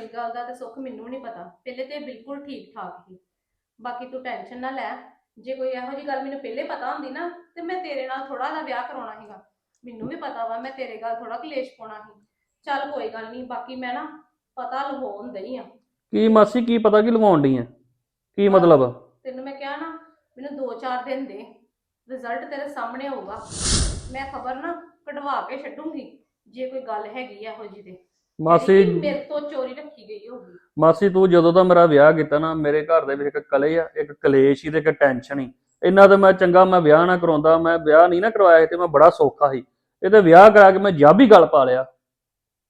ਇਸ ਗੱਲ ਦਾ ਤੇ ਸੁੱਖ ਮੈਨੂੰ ਨਹੀਂ ਪਤਾ। ਪਹਿਲੇ ਤੇ ਬਿਲਕੁਲ ਠੀਕ ਠਾਕ ਸੀ। ਬਾਕੀ ਤੂੰ ਟੈਨਸ਼ਨ ਨਾ ਲੈ। ਜੇ ਕੋਈ ਇਹੋ ਜਿਹੀ ਗੱਲ ਮੈਨੂੰ ਪਹਿਲੇ ਪਤਾ ਹੁੰਦੀ ਨਾ ਤੇ ਮੈਂ ਤੇਰੇ ਨਾਲ ਥੋੜਾ ਜਿਹਾ ਵਿਆਹ ਕਰਾਉਣਾ ਸੀਗਾ। ਮੈਨੂੰ ਵੀ ਪਤਾ ਵਾ ਮੈਂ ਤੇਰੇ ਗੱਲ ਥੋੜਾ ਕਲੇਸ਼ ਪਾਉਣਾ ਸੀ। ਚੱਲ ਕੋਈ ਗੱਲ ਨਹੀਂ ਬਾਕੀ ਮੈਂ ਨਾ ਪਤਾ ਲਵਾਉਣ ਦਈ ਆ। ਕੀ ਮਾਸੀ ਕੀ ਪਤਾ ਕੀ ਲਵਾਉਣ ਡਈ ਆ? ਕੀ ਮਤਲਬ? ਤੈਨੂੰ ਮੈਂ ਕਿਹਾ ਨਾ ਮੈਨੂੰ 2-4 ਦਿਨ ਦੇ। ਰਿਜ਼ਲਟ ਤੇਰੇ ਸਾਹਮਣੇ ਹੋਊਗਾ ਮੈਂ ਖਬਰ ਨਾ ਕਢਵਾ ਕੇ ਛੱਡੂੰਗੀ ਜੇ ਕੋਈ ਗੱਲ ਹੈਗੀ ਆ ਇਹੋ ਜਿਹੀ ਤੇ। ਮਾਸੀ ਮੇਰੇ ਤੋਂ ਚੋਰੀ ਰੱਖੀ ਗਈ ਹੋਊਗੀ ਮਾਸੀ ਤੂੰ ਜਦੋਂ ਦਾ ਮੇਰਾ ਵਿਆਹ ਕੀਤਾ ਨਾ ਮੇਰੇ ਘਰ ਦੇ ਵਿੱਚ ਇੱਕ ਕਲੇ ਆ ਇੱਕ ਕਲੇਸ਼ ਹੀ ਤੇ ਇੱਕ ਟੈਨਸ਼ਨ ਹੀ ਇੰਨਾ ਤਾਂ ਮੈਂ ਚੰਗਾ ਮੈਂ ਵਿਆਹ ਨਾ ਕਰਾਉਂਦਾ ਮੈਂ ਵਿਆਹ ਨਹੀਂ ਨਾ ਕਰਵਾਇਆ ਤੇ ਮੈਂ ਬੜਾ ਸੌਖਾ ਸੀ। ਇਹ ਤੇ ਵਿਆਹ ਕਰਾ ਕੇ ਮੈਂ ਜਾਬੀ ਗੱਲ ਪਾ ਲਿਆ।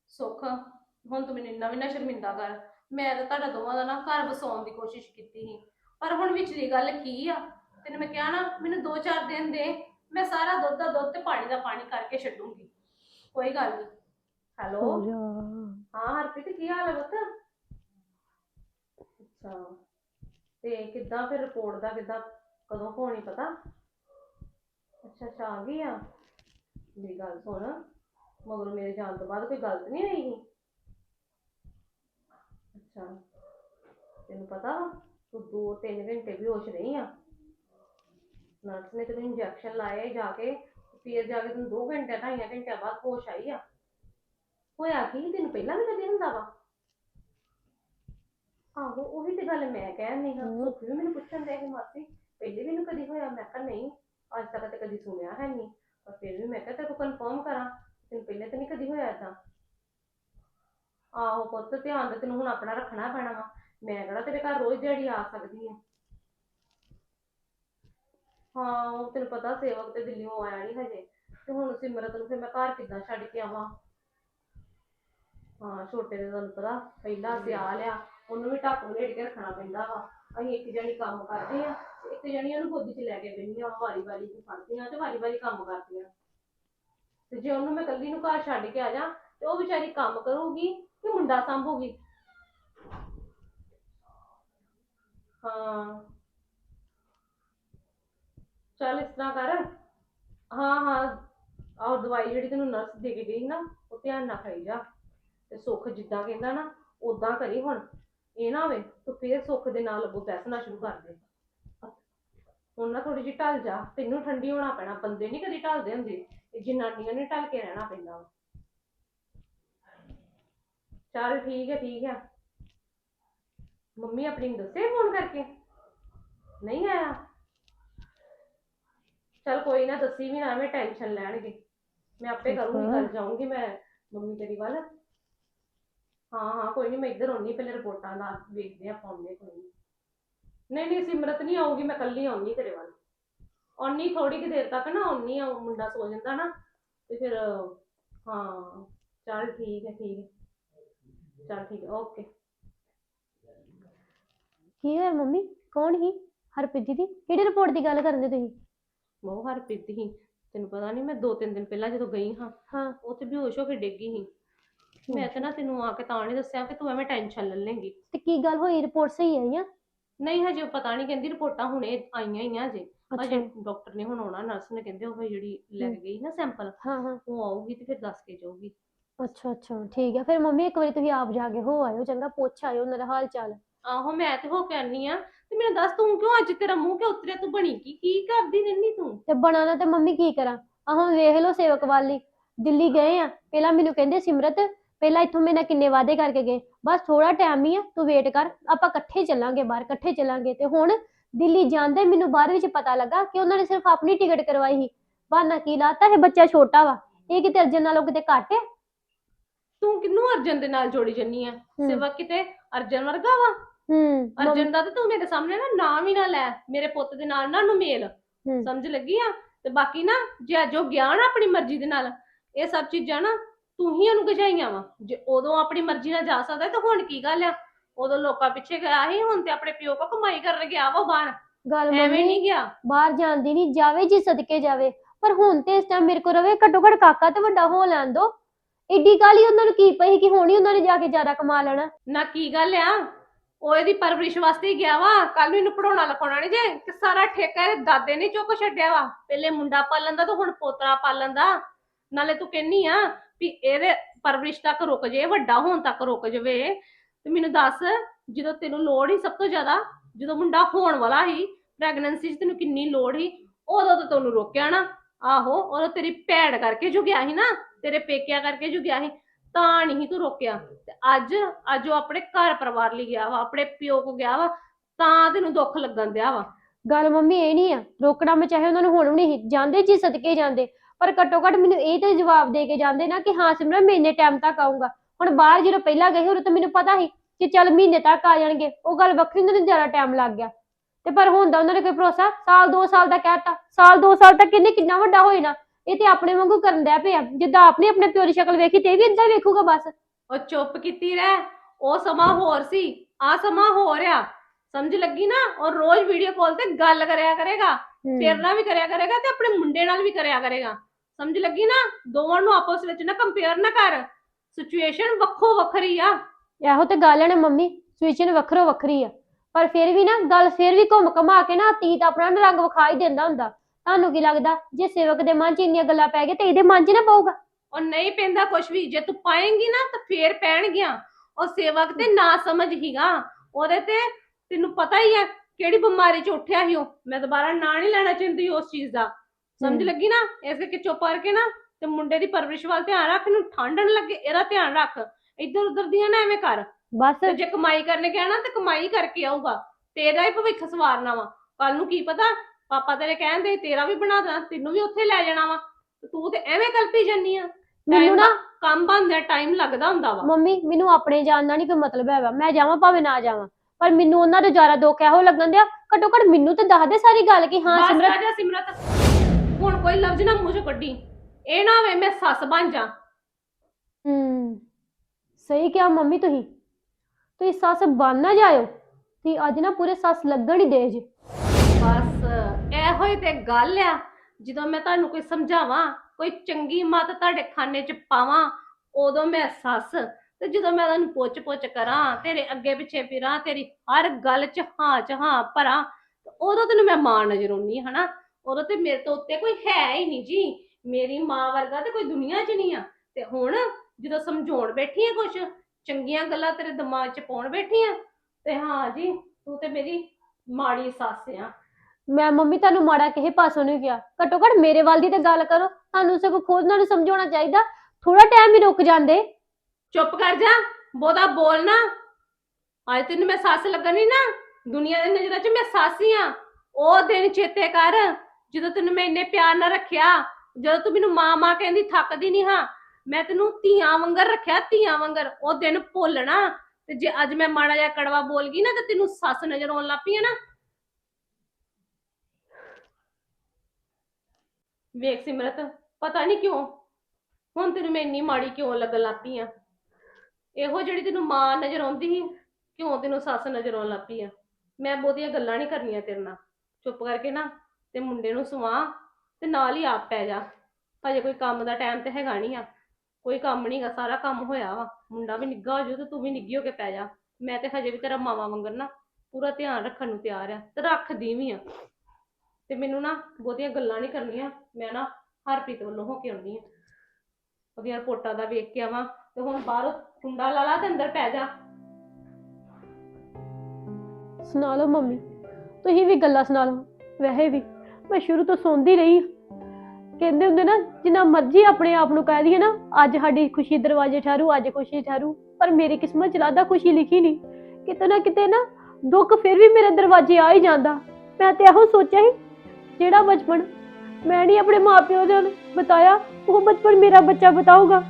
ਸੁੱਖ ਹੁਣ ਤੂੰ ਮੈਨੂੰ ਇੰਨਾ ਵੀ ਨਾ ਸ਼ਰਮਿੰਦਾ ਕਰ। ਮੈਂ ਤਾਂ ਤੁਹਾਡਾ ਦੋਵਾਂ ਦਾ ਨਾ ਘਰ ਵਸਾਉਣ ਦੀ ਕੋਸ਼ਿਸ਼ ਕੀਤੀ ਸੀ। ਪਰ ਹੁਣ ਵਿਚਲੀ ਗੱਲ ਕੀ ਆ? ਤੈਨੂੰ ਮੈਂ ਕਿਹਾ ਨਾ ਮੈਨੂੰ 2-4 ਦਿਨ ਦੇ ਮੈਂ ਸਾਰਾ ਦੁੱਧ ਦਾ ਦੁੱਧ ਤੇ ਪਾਣੀ ਦਾ ਪਾਣੀ ਕਰਕੇ ਛੱਡੂੰਗੀ। ਕੋਈ ਗੱਲ ਨਹੀਂ ਹੈਲੋ? ਹਾਂ ਹਰਪ੍ਰੀਤ, ਕੀ ਹਾਲ ਹੈ ਪੁੱਤ? ਅੱਛਾ। ਤੇ ਕਿੱਦਾਂ ਫਿਰ ਰਿਪੋਰਟ ਦਾ, ਕਿੱਦਾਂ, ਕਦੋਂ ਹੋਣੀ ਪਤਾ? ਅੱਛਾ ਅੱਛਾ, ਆ ਗਈ ਆ। ਮੇਰੀ ਗੱਲ ਸੁਣ, ਮਗਰ ਮੇਰੇ ਜਾਣ ਤੋਂ ਬਾਅਦ ਕੋਈ ਗਲਤ ਨਹੀਂ ਹੋਈ ਸੀ? ਅੱਛਾ। ਤੈਨੂੰ ਪਤਾ ਵਾ, ਤੂੰ 2-3 ਘੰਟੇ ਵੀ ਹੋਸ਼ ਨਹੀਂ ਆ। ਨਰਸ ਨੇ ਤੈਨੂੰ ਇੰਜੈਕਸ਼ਨ ਲਾਏ ਜਾ ਕੇ, ਫਿਰ ਜਾ ਕੇ ਤੈਨੂੰ 2 ਘੰਟੇ ਢਾਈਆਂ ਘੰਟਿਆਂ ਬਾਅਦ ਹੋਸ਼ ਆਈ ਆ। ਹੋਇਆ ਕੀ? ਤੈਨੂੰ ਪਹਿਲਾਂ ਵੀ ਕਦੇ ਹੁੰਦਾ ਵਾ? ਆਹੋ ਉਹੀ ਤੇ ਗੱਲ ਮੈਂ ਕਹਿਣੀ ਹਾਂ। ਸੁੱਖ ਵੀ ਮੈਨੂੰ ਪੁੱਛਣ ਦੇ ਕਿ ਮਾਸੀ। ਪਹਿਲੇ ਵੀ ਨੂੰ ਕਦੀ ਹੋਇਆ? ਮੈਂ ਕਿਹਾ ਨਹੀਂ ਅੱਜ ਤੱਕ ਤੇ ਕਦੀ ਸੁਣਿਆ ਹੈ ਨਹੀਂ। ਪਰ ਫਿਰ ਵੀ ਮੈਂ ਕਿਹਾ ਕੋਲ ਕਨਫਰਮ ਕਰਾਂ। ਤੈਨੂੰ ਪਹਿਲੇ ਤਾਂ ਨਹੀਂ ਕਦੀ ਹੋਇਆ ਏਦਾਂ? ਆਹੋ ਪੁੱਤ ਧਿਆਨ ਤਾਂ ਤੈਨੂੰ ਹੁਣ ਆਪਣਾ ਰੱਖਣਾ ਪੈਣਾ ਵਾ। ਮੈਂ ਕਿਹੜਾ ਤੇਰੇ ਘਰ ਰੋਜ਼ ਦਿਹਾੜੀ ਆ ਸਕਦੀ ਆ? ਹਾਂ ਉਹ ਤੈਨੂੰ ਪਤਾ ਸੇਵਕ ਤੇ ਦਿੱਲੀੋਂ ਆਇਆ ਨਹੀਂ ਹਜੇ। ਤੇ ਹੁਣ ਸਿਮਰਤ ਨੂੰ ਫਿਰ ਮੈਂ ਘਰ ਕਿੱਦਾਂ ਛੱਡ ਕੇ ਆਵਾਂ? ਹਾਂ, ਛੋਟੇ ਦੇ ਤੁਹਾਨੂੰ ਪਤਾ ਪਹਿਲਾ ਸਿਆਲ ਆ ਉਹਨੂੰ ਵੀ ਢੱਕ ਲੇਟ ਕੇ ਰੱਖਣਾ ਪੈਂਦਾ ਵਾ। ਅਸੀਂ ਇੱਕ ਜਣੀ ਕੰਮ ਕਰਦੇ ਆ ਤੇ ਇੱਕ ਜਣੀ ਉਹਨੂੰ ਗੋਦੀ 'ਚ ਲੈ ਕੇ ਬੈਠੀਆਂ ਵਾਰੀ ਵਾਰੀ ਚ ਫੜਦੀਆਂ ਤੇ ਵਾਰੀ ਵਾਰੀ ਕੰਮ ਕਰਦੀਆਂ। ਤੇ ਜੇ ਉਹਨੂੰ ਮੈਂ ਇਕੱਲੀ ਨੂੰ ਘਰ ਛੱਡ ਕੇ ਆ ਜਾ, ਤੇ ਉਹ ਵਿਚਾਰੀ ਕੰਮ ਕਰੂਗੀ ਕਿ ਮੁੰਡਾ ਸੰਭੂਗੀ? ਹਾਂ। ਚੱਲ ਇਸ ਤਰ੍ਹਾਂ ਕਰ। ਹਾਂ ਹਾਂ। ਆਹ ਦਵਾਈ ਜਿਹੜੀ ਤੈਨੂੰ ਨਰਸ ਦੇ ਕੇ ਗਈ ਨਾ, ਉਹ ਧਿਆਨ ਨਾਲ ਖਾਈ ਜਾ। ਤੇ ਸੁੱਖ ਜਿੱਦਾਂ ਕਹਿੰਦਾ ਨਾ ਉਦਾਂ ਕਰੀ ਹੁਣ। ਇਹ ਨਾ ਹੋਵੇ ਤੂੰ ਫੇਰ ਸੁੱਖ ਦੇ ਨਾਲ ਅੱਗੋਂ ਬੈਸਣਾ ਸ਼ੁਰੂ ਕਰ ਦੇ। ਹੁਣ ਨਾ ਥੋੜੀ ਜਿਹੀ ਢਲ ਜਾ। ਤੈਨੂੰ ਠੰਡੀ ਹੋਣਾ ਪੈਣਾ ਬੰਦੇ ਨਹੀਂ ਕਦੀ ਢਲਦੇ ਹੁੰਦੇ। ਇਹ ਜਨਾਨੀਆਂ ਨੇ ਢਲ ਕੇ ਰਹਿਣਾ ਪੈਂਦਾ ਵਾ। ਚੱਲ ਠੀਕ ਹੈ ਠੀਕ ਹੈ। ਮੰਮੀ ਆਪਣੀ ਨੂੰ ਦੱਸੇ ਫੋਨ ਕਰਕੇ? ਨਹੀਂ ਆਇਆ? ਚੱਲ ਕੋਈ ਨਾ ਦੱਸੀ ਵੀ ਨਾ ਐਵੇਂ ਟੈਨਸ਼ਨ ਲੈਣਗੇ। ਮੈਂ ਆਪੇ ਕਰੂੰਗੀ ਕੱਲ ਜਾਊਂਗੀ ਮੈਂ ਮੰਮੀ ਤੇਰੀ ਵੱਲ। ਹਾਂ ਹਾਂ ਕੋਈ ਨਹੀਂ ਮੈਂ ਇੱਧਰ ਆਉਣੀ ਪਹਿਲੇ ਰਿਪੋਰਟਾਂ ਦਾ ਵੇਖਦੇ ਆ ਪਾਉਂਦੇ ਕੋਈ ਨਹੀਂ ਨਹੀਂ ਨਹੀਂ ਸਿਮਰਤ ਨਹੀਂ ਆਊਗੀ ਮੈਂ ਕੱਲੀ ਆਉਣੀ ਤੇਰੇ ਵੱਲ। ਆਉਣੀ ਥੋੜੀ ਕਿ ਦੇਰ ਤੱਕ ਨਾ ਆਉਣੀ ਆ ਉਹ ਮੁੰਡਾ ਸੋ ਜਾਂਦਾ ਨਾ ਤੇ ਫਿਰ ਹਾਂ ਚੱਲ ਠੀਕ ਹੈ ਠੀਕ ਹੈ। ਚੱਲ ਠੀਕ ਹੈ ਓਕੇ। ਕੀ ਹੋਇਆ ਮੰਮੀ? ਕੌਣ ਹੀ ਹਰਪ੍ਰੀਤ ਦੀ? ਕਿਹੜੀ ਰਿਪੋਰਟ ਦੀ ਗੱਲ ਕਰਦੇ ਤੁਸੀਂ? ਮੋਹ ਹਰਪ੍ਰੀਤ ਹੀ। ਤੈਨੂੰ ਪਤਾ ਨਹੀਂ ਮੈਂ ਦੋ ਤਿੰਨ ਦਿਨ ਪਹਿਲਾਂ ਜਦੋਂ ਗਈ ਹਾਂ ਹਾਂ। ਉੱਥੇ ਬੇਹੋਸ਼ ਹੋ ਕੇ ਡਿੱਗੀ ਸੀ। ਮੈਂ ਤਾਂ ਨਾ ਤੈਨੂੰ ਆ ਕੇ ਤਾਂ ਨਹੀਂ ਦੱਸਿਆ ਕਿ ਤੂੰ ਐਵੇਂ ਟੈਨਸ਼ਨ ਲੈ ਲੇਂਗੀ। ਤੇ ਕੀ ਗੱਲ ਹੋਈ? ਰਿਪੋਰਟ ਸਹੀ ਆਈ ਆ? ਨਹੀਂ ਹਜੇ ਪਤਾ ਨਹੀਂ ਕਹਿੰਦੀ ਰਿਪੋਰਟਾਂ ਹੁਣੇ ਆਈਆਂ ਹੀ ਆ ਹਜੇ। ਅੱਛਾ। ਹਜੇ ਡਾਕਟਰ ਨੇ ਹੁਣ ਆਉਣਾ ਨਰਸ ਨੇ ਕਹਿੰਦੇ ਉਹ ਜਿਹੜੀ ਲੈ ਕੇ ਗਈ ਨਾ ਸੈਂਪਲ ਹਾਂ ਹਾਂ। ਉਹ ਆਊਗੀ ਤੇ ਫਿਰ ਦੱਸ ਕੇ ਜਾਊਗੀ। ਅੱਛਾ ਅੱਛਾ ਠੀਕ ਹੈ ਫਿਰ ਮੰਮੀ ਇੱਕ ਵਾਰੀ ਤੁਸੀਂ ਆਪ ਜਾ ਕੇ ਹੋ ਆਇਓ ਚੰਗਾ ਪੁੱਛ ਆਇਓ ਉਹਨਾਂ ਦਾ ਹਾਲ ਚਾਲ ਆਹੋ ਮੈਂ ਤੇ ਹੋ ਕੇ ਆਨੀ ਆ। ਤੇ ਮੈਨੂੰ ਦੱਸ ਤੂੰ ਕਿਉਂ ਅੱਜ ਤੇਰਾ ਮੂੰਹ ਕਿ ਉਤਰਿਆ? ਤੂੰ ਬਣੀ ਕੀ? ਕੀ ਕਰਦੀ ਰਹਿਨੀ ਤੂੰ? ਤੇ ਬਣਾਣਾ ਤੇ ਮੰਮੀ ਕੀ ਕਰਾਂ? ਆ ਹੁਣ ਵੇਖ ਲਓ ਸੇਵਕ ਵਾਲੀ। ਦਿੱਲੀ ਗਏ ਆ। ਪਹਿਲਾਂ ਮੈਨੂੰ ਕਹਿੰਦੇ ਸਿਮਰਤ ਪਹਿਲਾਂ ਇੱਥੋਂ ਮੇਰੇ ਨਾਲ ਕਿੰਨੇ ਵਾਅਦੇ ਕਰਕੇ ਗਏ। ਬਸ ਥੋੜਾ ਟਾਈਮ ਹੀ ਆ ਤੂੰ ਵੇਟ ਕਰ ਆਪਾਂ ਇਕੱਠੇ ਚੱਲਾਂਗੇ ਬਾਹਰ ਇਕੱਠੇ ਚੱਲਾਂਗੇ। ਤੇ ਹੁਣ ਦਿੱਲੀ ਜਾਂਦੇ ਮੈਨੂੰ ਬਾਅਦ ਵਿੱਚ ਪਤਾ ਲੱਗਾ ਕਿ ਉਹਨਾਂ ਨੇ ਸਿਰਫ ਆਪਣੀ ਟਿਕਟ ਕਰਵਾਈ ਸੀ। ਬਹਾਨਾ ਕੀ ਲਾਤਾ ਇਹ ਬੱਚਾ ਛੋਟਾ ਵਾ। ਇਹ ਕਿਤੇ ਅਰਜਨ ਨਾਲੋਂ ਕਿਤੇ ਘੱਟ ਹੈ ਤੂੰ ਕਿੰਨੂੰ ਅਰਜਨ ਦੇ ਨਾਲ ਜੋੜੀ ਜੰਨੀ ਆ? ਸਿਵਾ ਕਿਤੇ ਅਰਜਨ ਵਰਗਾ ਵਾ? ਹੂੰ ਅਰਜਨ ਦਾ ਤੇ ਤੂੰ ਮੇਰੇ ਸਾਹਮਣੇ ਨਾ ਨਾਂ ਵੀ ਨਾ ਲੈ। ਮੇਰੇ ਪੁੱਤ ਦੇ ਨਾਲ ਨਾ ਨੂੰ ਮੇਲ। ਹੂੰ। ਸਮਝ ਲੱਗੀ ਆ? ਤੇ ਬਾਕੀ ਨਾ ਜੇ ਅੱਜ ਉਹ ਗਿਆ ਨਾ ਆਪਣੀ ਮਰਜ਼ੀ ਦੇ ਨਾਲ ਇਹ ਸਭ ਚੀਜ਼ਾਂ ਨਾ ਤੂੰ ਹੀ ਉਹਨੂੰ ਗਜਾਈਆਂ ਵਾ। ਜੇ ਉਦੋਂ ਆਪਣੀ ਮਰਜ਼ੀ ਨਾਲ ਜਾ ਸਕਦਾ ਤਾਂ ਹੁਣ ਕੀ ਗੱਲ ਆ? ਉਦੋਂ ਲੋਕਾਂ ਪਿੱਛੇ ਗਿਆ ਸੀ ਹੁਣ ਤੇ ਆਪਣੇ ਪਿਓ ਕੋ ਕਮਾਈ ਕਰਨ ਗਿਆ ਵਾ ਬਾਹਰ। ਗੱਲ ਐਵੇਂ ਨਹੀਂ ਗਿਆ। ਬਾਹਰ ਜਾਂਦੀ ਨਹੀਂ ਜਾਵੇ ਜੀ ਸਦਕੇ ਜਾਵੇ। ਪਰ ਹੁਣ ਤੇ ਇਸ ਟਾਈਮ ਮੇਰੇ ਕੋਲ ਰਵੇ ਘੱਟੋ ਘੱਟ ਕਾਕਾ ਤੇ ਵੱਡਾ ਹੋ ਲੈਣ ਦੋ। ਏਡੀ ਕਾਲੀ ਉਹਨਾਂ ਨੂੰ ਕੀ ਪਈ ਕਿ ਹੁਣ ਹੀ ਉਹਨਾਂ ਨੇ ਜਾ ਕੇ ਜ਼ਿਆਦਾ ਕਮਾ ਲੈਣਾ। ਨਾ ਕੀ ਗੱਲ ਆ? ਉਹ ਇਹਦੀ ਪਰਵਰਿਸ਼ ਵਾਸਤੇ ਹੀ ਗਿਆ ਵਾ। ਕੱਲ ਨੂੰ ਇਹਨੂੰ ਪੜਾਉਣਾ ਲਿਖਾਉਣਾ ਨਹੀਂ ਜੇ? ਕਿ ਸਾਰਾ ਠੇਕਾ ਇਹਦੇ ਦਾਦੇ ਨੇ ਚੁੱਕ ਛੱਡਿਆ ਵਾ। ਪਹਿਲੇ ਮੁੰਡਾ ਪਾਲਣ ਦਾ ਤੇ ਹੁਣ ਪੋਤਰਾ ਪਾਲਣ ਦਾ। ਨਾਲੇ ਤੂੰ ਕਹਿੰਨੀ ਆ ਵੀ ਇਹਦੇ ਪਰਵਰਿਸ਼ ਤੱਕ ਰੁਕ ਜੇ ਵੱਡਾ ਹੋਣ ਤੱਕ ਰੁਕ ਜਵੇ। ਤੇ ਮੈਨੂੰ ਦੱਸ ਜਦੋਂ ਤੈਨੂੰ ਲੋੜ ਹੀ ਸਭ ਤੋਂ ਜ਼ਿਆਦਾ ਜਦੋਂ ਮੁੰਡਾ ਹੋਣ ਵਾਲਾ ਸੀ ਪ੍ਰੈਗਨੈਂਸੀ 'ਚ ਤੈਨੂੰ ਕਿੰਨੀ ਲੋੜ ਸੀ ਉਦੋਂ ਤਾਂ ਤੈਨੂੰ ਰੋਕਿਆ ਨਾ। ਆਹੋ ਉਦੋਂ ਤੇਰੀ ਭੈੜ ਕਰਕੇ ਜੋ ਗਿਆ ਸੀ ਨਾ ਤੇਰੇ ਪੇਕਿਆਂ ਕਰਕੇ ਜੋ ਗਿਆ ਸੀ ਤਾਂ ਨਹੀਂ ਤੂੰ ਰੋਕਿਆ। ਤੇ ਅੱਜ ਅੱਜ ਉਹ ਆਪਣੇ ਘਰ ਪਰਿਵਾਰ ਲਈ ਗਿਆ ਵਾ ਆਪਣੇ ਪਿਓ ਕੋ ਗਿਆ ਵਾ ਤਾਂ ਤੈਨੂੰ ਦੁੱਖ ਲੱਗਣ ਦਿਆ ਵਾ। ਗੱਲ ਮੰਮੀ ਇਹ ਨਹੀਂ ਆ ਰੋਕਣਾ ਮੈਂ ਚਾਹੇ ਉਹਨਾਂ ਨੂੰ ਹੁਣ ਵੀ ਨਹੀਂ ਸੀ, ਜਾਂਦੇ ਜੀ ਸਦਕੇ ਜਾਂਦੇ। ਪਰ ਘੱਟੋ ਘੱਟ ਮੈਨੂੰ ਇਹ ਤੇ ਜਵਾਬ ਦੇ ਕੇ ਜਾਂਦੇ ਨਾ ਕਿ ਹਾਂ ਸਿਮਰਨ ਮੈਂ ਇੰਨੇ ਟਾਈਮ ਤੱਕ ਆਉਂਗਾ ਹੁਣ ਬਾਹਰ ਜਦੋਂ ਪਹਿਲਾਂ ਗਏ ਉਦੋਂ ਤਾਂ ਮੈਨੂੰ ਪਤਾ ਸੀ ਕਿ ਚੱਲ ਮਹੀਨੇ ਤੱਕ ਆ ਜਾਣਗੇ। ਉਹ ਗੱਲ ਵੱਖਰੀ ਉਹਨਾਂ ਨੂੰ ਜ਼ਿਆਦਾ ਟਾਈਮ ਲੱਗ ਗਿਆ। ਤੇ ਪਰ ਹੁਣ ਦਾ ਉਹਨਾਂ ਨੇ ਕੋਈ ਭਰੋਸਾ? ਸਾਲ 2 ਸਾਲ ਦਾ ਕਹਿਤਾ। ਸਾਲ 2 ਸਾਲ ਤੱਕ ਇਹਨੇ ਕਿੰਨਾ ਵੱਡਾ ਹੋਏ ਨਾ। ਇਹ ਤੇ ਆਪਣੇ ਵਾਂਗੂ ਕਰਨ ਡਿਆ ਪਿਆ। ਜਿੱਦਾਂ ਆਪਨੇ ਆਪਣੇ ਪਿਓ ਦੀ ਸ਼ਕਲ ਵੇਖੀ ਤੇ ਇਹ ਵੀ ਹੀ ਵੇਖੂਗਾ ਬਸ। ਉਹ ਚੁੱਪ ਕੀਤੀ ਰਹਿ। ਉਹ ਸਮਾਂ ਹੋਰ ਸੀ। ਆ ਸਮਾਂ ਹੋ ਰਿਹਾ ਸਮਝ ਲੱਗੀ ਨਾ? ਔਰ ਰੋਜ਼ ਵੀਡੀਓ ਕਾਲ ਤੇ ਗੱਲ ਕਰਿਆ ਕਰੇਗਾ। ਤੇਰੇ ਨਾਲ ਵੀ ਕਰਿਆ ਕਰੇਗਾ ਤੇ ਆਪਣੇ ਮੁੰਡੇ ਨਾਲ ਵੀ ਕਰਿਆ ਕਰੇਗਾ। ਸਮਝ ਲੱਗੀ ਨਾ? ਦੋਵਾਂ ਨੂੰ ਆਪਸ ਵਿੱਚ ਨਾ ਕੰਪੇਅਰ ਨਾ ਕਰ। ਸਿਚੁਏਸ਼ਨ ਵੱਖੋ ਵੱਖਰੀ ਆ। ਇਹੋ ਤੇ ਗੱਲ ਹੈ ਨਾ ਮੰਮੀ ਸਿਚੁਏਸ਼ਨ ਵੱਖਰੋ ਵੱਖਰੀ ਆ। ਪਰ ਫਿਰ ਵੀ ਨਾ ਗੱਲ ਫਿਰ ਵੀ ਘੁੰਮ ਘਮਾ ਕੇ ਨਾ ਅਤੀਤ ਆਪਣਾ ਨਾ ਰੰਗ ਵਿਖਾ ਹੀ ਦਿੰਦਾ ਹੁੰਦਾ। ਤੁਹਾਨੂੰ ਕੀ ਲੱਗਦਾ ਜੇ ਸੇਵਕ ਦੇ ਮਨ 'ਚ ਇੰਨੀਆਂ ਗੱਲਾਂ ਪੈ ਗਈਆਂ ਤੇ ਇਹਦੇ ਮਨ 'ਚ ਨਾ ਪਊਗਾ? ਉਹ ਨਹੀਂ ਪੈਂਦਾ ਕੁਛ ਵੀ। ਜੇ ਤੂੰ ਪਾਏਂਗੀ ਨਾ ਤਾਂ ਫੇਰ ਪੈਣਗੀਆਂ। ਉਹ ਸੇਵਕ ਤੇ ਨਾ ਸਮਝ ਹੀਗਾ। ਉਹਦੇ ਤੇ ਤੈਨੂੰ ਪਤਾ ਹੀ ਹੈ ਕਿਹੜੀ ਬਿਮਾਰੀ ਚ ਉੱਠਿਆ ਸੀ ਉਹ। ਮੈਂ ਦੁਬਾਰਾ ਨਾਂ ਨਹੀਂ ਲੈਣਾ ਚਾਹੁੰਦੀ ਉਸ ਚੀਜ਼ ਦਾ। ਸਮਝ। ਲੱਗੀ ਨਾ? ਇਸ ਕਰਕੇ ਚੁੱਪ ਕਰਕੇ ਨਾ ਤੇ ਮੁੰਡੇ ਦੀ ਪਰਵਰਿਸ਼ ਵੱਲ ਧਿਆਨ ਰੱਖ ਨਾ ਲੱਗੇ ਇਹਦਾ ਧਿਆਨ ਰੱਖ। ਇੱਧਰ ਉੱਧਰ ਦੀਆਂ ਨਾ ਐਵੇਂ ਕਰ। ਬਸ। ਤੇ ਜੇ ਕਮਾਈ ਕਰਨ ਗਿਆ ਨਾ ਤੇ ਕਮਾਈ ਕਰਕੇ ਆਊਗਾ। ਤੇਰਾ ਹੀ ਭਵਿੱਖ ਸਵਾਰਨਾ ਵਾ। ਕੱਲ ਨੂੰ ਕੀ ਪਤਾ? ਪਾਪਾ ਤੇਰੇ ਕਹਿੰਦੇ ਤੇਰਾ ਵੀ ਬਣਾ ਦੇਣਾ ਤੈਨੂੰ ਵੀ ਉੱਥੇ ਲੈ ਜਾਣਾ ਵਾ। ਤੇ ਤੂੰ ਐਵੇਂ ਕਲਪੀ ਜੰਨੀ ਆ। ਮੈਨੂੰ ਨਾ ਕੰਮ ਬੰਦਿਆ ਟਾਈਮ ਲੱਗਦਾ ਹੁੰਦਾ ਵਾ। ਮੰਮੀ ਮੈਨੂੰ ਆਪਣੇ ਜਾਣ ਦਾ ਨਹੀਂ ਕੋਈ ਮਤਲਬ ਹੈਗਾ। ਮੈਂ ਜਾਵਾਂ ਭਾਵੇਂ ਨਾ ਜਾਵਾਂ। ਪਰ ਮੈਨੂੰ ਉਹਨਾਂ ਦੇ ਜ਼ਿਆਦਾ ਦੁੱਖ ਇਹੋ ਲੱਗਣ ਦਿਆ। ਘੱਟੋ ਘੱਟ ਮੈਨੂੰ ਤੇ ਦੱਸ ਦੇ ਸਾਰੀ ਗੱਲ ਕਿ ਹਾਂ ਸਿਮਰਤ ਸਿਮਰਤ। ਕੋਈ ਲਫ਼ਜ਼ ਨਾ ਮੂੰਹ ਚੋਂ ਕੱਢੀ। ਇਹ ਨਾ ਹੋਵੇ ਮੈਂ ਸੱਸ ਬਣ ਜਾ। ਹੂੰ ਸਹੀ ਕਿਹਾ ਮੰਮੀ ਤੁਸੀਂ। ਤੁਸੀਂ ਸੱਸ ਬਣ ਨਾ ਜਾਇਓ। ਤੁਸੀਂ ਅੱਜ ਨਾ ਪੂਰੇ ਸੱਸ ਲੱਗਣ ਹੀ ਦੇ ਜੇ। ਬਸ ਇਹੋ ਹੀ ਤੇ ਗੱਲ ਆ। ਜਦੋਂ ਮੈਂ ਤੁਹਾਨੂੰ ਕੋਈ ਸਮਝਾਵਾਂ ਕੋਈ ਚੰਗੀ ਮੱਤ ਤੁਹਾਡੇ ਖਾਨੇ 'ਚ ਪਾਵਾਂ ਉਦੋਂ ਮੈਂ ਸੱਸ। ਤੇ ਜਦੋਂ ਮੈਂ ਤੁਹਾਨੂੰ ਪੁੱਛ-ਪੁੱਛ ਕਰਾਂ ਤੇਰੇ ਅੱਗੇ ਪਿੱਛੇ ਫਿਰਾਂ ਤੇਰੀ ਹਰ ਗੱਲ 'ਚ ਹਾਂ 'ਚ ਹਾਂ ਭਰਾਂ ਉਦੋਂ ਤੈਨੂੰ ਮੈਂ ਮਾਂ ਨਜ਼ਰ ਆਉਣੀ ਹਨਾ? ਉਦੋਂ ਤੇ ਮੇਰੇ ਤੋਂ ਉੱਤੇ ਕੋਈ ਹੈ ਹੀ ਨਹੀਂ ਜੀ। ਮੇਰੀ ਮਾਂ ਵਰਗਾ ਤੇ ਕੋਈ ਦੁਨੀਆ 'ਚ ਨਹੀਂ ਆ। ਤੇ ਹੁਣ ਜਦੋਂ ਸਮਝਾਉਣ ਬੈਠੀ ਆ ਕੁਛ ਚੰਗੀਆਂ ਗੱਲਾਂ ਤੇਰੇ ਦਿਮਾਗ 'ਚ ਪਾਉਣ ਬੈਠੀ ਆ ਤੇ ਹਾਂ ਜੀ ਤੂੰ ਤੇ ਮੇਰੀ ਮਾੜੀ ਸੱਸ ਆ। ਮੈਂ ਮੰਮੀ ਤੁਹਾਨੂੰ ਮਾੜਾ ਕਿਸੇ ਪਾਸੋਂ ਨਹੀਂ ਕਿਹਾ। ਘੱਟੋ ਘੱਟ ਮੇਰੇ ਵੱਲ ਦੀ ਤੇ ਗੱਲ ਕਰੋ। ਤੁਹਾਨੂੰ ਸਗੋਂ ਖੁਦ ਨਾਲ ਸਮਝਾਉਣਾ ਚਾਹੀਦਾ। ਥੋੜਾ ਟਾਈਮ ਹੀ ਰੁਕ ਜਾਂਦੇ। ਚੁੱਪ ਕਰ ਜਾ ਬਹੁਤਾ ਬੋਲ ਨਾ। ਅੱਜ ਤੈਨੂੰ ਮੈਂ ਸੱਸ ਲੱਗਣੀ ਨਾ। ਦੁਨੀਆ ਦੀ ਨਜ਼ਰਾਂ 'ਚ ਮੈਂ ਸੱਸ ਹੀ ਆ। ਉਹ ਦਿਨ ਚੇਤੇ ਕਰ। ਜਦੋਂ ਤੈਨੂੰ ਮੈਂ ਇੰਨੇ ਪਿਆਰ ਨਾਲ ਰੱਖਿਆ, ਜਦੋਂ ਤੂੰ ਮੈਨੂੰ ਮਾਂ ਮਾਂ ਕਹਿੰਦੀ ਥੱਕਦੀ ਨਹੀਂ ਹਾਂ, ਮੈਂ ਤੈਨੂੰ ਧੀਆਂ ਵਾਂਗਰ ਰੱਖਿਆ, ਧੀਆਂ ਵਾਂਗਰ, ਉਹ ਦਿਨ ਭੁੱਲਣਾ। ਤੇ ਜੇ ਅੱਜ ਮੈਂ ਮਾੜਾ ਜਿਹਾ ਕੜਵਾ ਬੋਲ ਗਈ ਨਾ, ਤੇ ਤੈਨੂੰ ਸੱਸ ਨਜ਼ਰ ਆਉਣ ਲੱਗ ਪਈ ਆ ਨਾ। ਵੇਖ ਸਿਮਰਤ, ਪਤਾ ਨਹੀਂ ਕਿਉਂ, ਹੁਣ ਤੈਨੂੰ ਮੈਂ ਇੰਨੀ ਮਾੜੀ ਕਿਉਂ ਲੱਗਣ ਲੱਗ ਪਈ ਆ? ਇਹੋ ਜਿਹੜੀ ਤੈਨੂੰ ਮਾਂ ਨਜ਼ਰ ਆਉਂਦੀ ਸੀ, ਕਿਉਂ ਤੈਨੂੰ ਸੱਸ ਨਜ਼ਰ ਆਉਣ ਲੱਗ ਪਈ ਆ? ਮੈਂ ਬਹੁਤੀਆਂ ਗੱਲਾਂ ਨਹੀਂ ਕਰਨੀਆਂ ਤੇਰੇ ਨਾਲ। ਚੁੱਪ ਕਰਕੇ ਨਾ ਤੇ ਮੁੰਡੇ ਨੂੰ ਸਵਾ ਤੇ ਨਾਲ ਹੀ ਆਪ ਪੈ ਜਾ। ਹਜੇ ਕੋਈ ਕੰਮ ਦਾ ਟਾਈਮ ਤੇ ਹੈਗਾ ਨਹੀਂ ਆ। ਕੋਈ ਕੰਮ ਨਹੀਂਗਾ ਸਾਰਾ ਕੰਮ ਹੋਇਆ ਵਾ। ਮੁੰਡਾ ਵੀ ਨਿੱਘਾ ਹੋ ਜਾਊ ਤੇ ਤੂੰ ਵੀ ਨਿੱਘੀ ਹੋ ਕੇ ਪੈ ਜਾ। ਮੈਂ ਤੇ ਹਜੇ ਵੀ ਤੇਰਾ ਮਾਵਾ ਵਾਂਗਰ ਨਾ ਪੂਰਾ ਧਿਆਨ ਰੱਖਣ ਨੂੰ ਤਿਆਰ ਆ ਤੇ ਰੱਖਦੀ ਵੀ ਆ। ਤੇ ਮੈਨੂੰ ਨਾ ਬਹੁਤੀਆਂ ਗੱਲਾਂ ਨਹੀਂ ਕਰਨੀਆਂ। ਮੈਂ ਨਾ ਹਰਪ੍ਰੀਤ ਵੱਲੋਂ ਹੋ ਕੇ ਆਉਣੀ ਆ। ਉਹਦੀਆਂ ਰਿਪੋਰਟਾਂ ਦਾ ਵੇਖ ਕੇ ਆਵਾਂ ਤੇ ਹੁਣ ਬਾਹਰੋਂ ਕੁੰਡਾ ਲਾ ਲਾ ਤੇ ਅੰਦਰ ਪੈ ਜਾ। ਸੁਣਾ ਲਓ ਮੰਮੀ। ਤੁਸੀਂ ਵੀ ਗੱਲਾਂ ਸੁਣਾ ਲਓ। ਵੈਸੇ ਵੀ ਮੈਂ ਸ਼ੁਰੂ ਤੋਂ ਸੌਂਦੀ ਰਹੀ। ਹਾਂ। ਕਹਿੰਦੇ ਹੁੰਦੇ ਨਾ, ਜਿੰਨਾ ਮਰਜ਼ੀ ਆਪਣੇ ਆਪ ਨੂੰ ਕਹਿ ਦਈਏ ਨਾ, ਅੱਜ ਸਾਡੀ ਖੁਸ਼ੀ ਦਰਵਾਜ਼ੇ ਠਹਿਰੂ, ਅੱਜ ਖੁਸ਼ੀ ਠਹਿਰੂ, ਪਰ ਮੇਰੀ ਕਿਸਮਤ ਚ ਲੱਗਦਾ ਖੁਸ਼ੀ ਲਿਖੀ ਨਹੀਂ। ਕਿਤੇ ਨਾ ਕਿਤੇ ਨਾ ਦੁੱਖ ਫਿਰ ਵੀ ਮੇਰੇ ਦਰਵਾਜ਼ੇ ਆ ਹੀ ਜਾਂਦਾ। ਮੈਂ ਤੇ ਇਹੋ ਸੋਚਿਆ ਸੀ, ਜਿਹੜਾ ਬਚਪਨ ਮੈਂ ਨਹੀਂ ਆਪਣੇ ਮਾਪਿਓ ਦੇ ਨਾਲ ਬਤਾਇਆ, ਉਹ ਬਚਪਨ ਮੇਰਾ ਬੱਚਾ ਬਤਾਊਗਾ।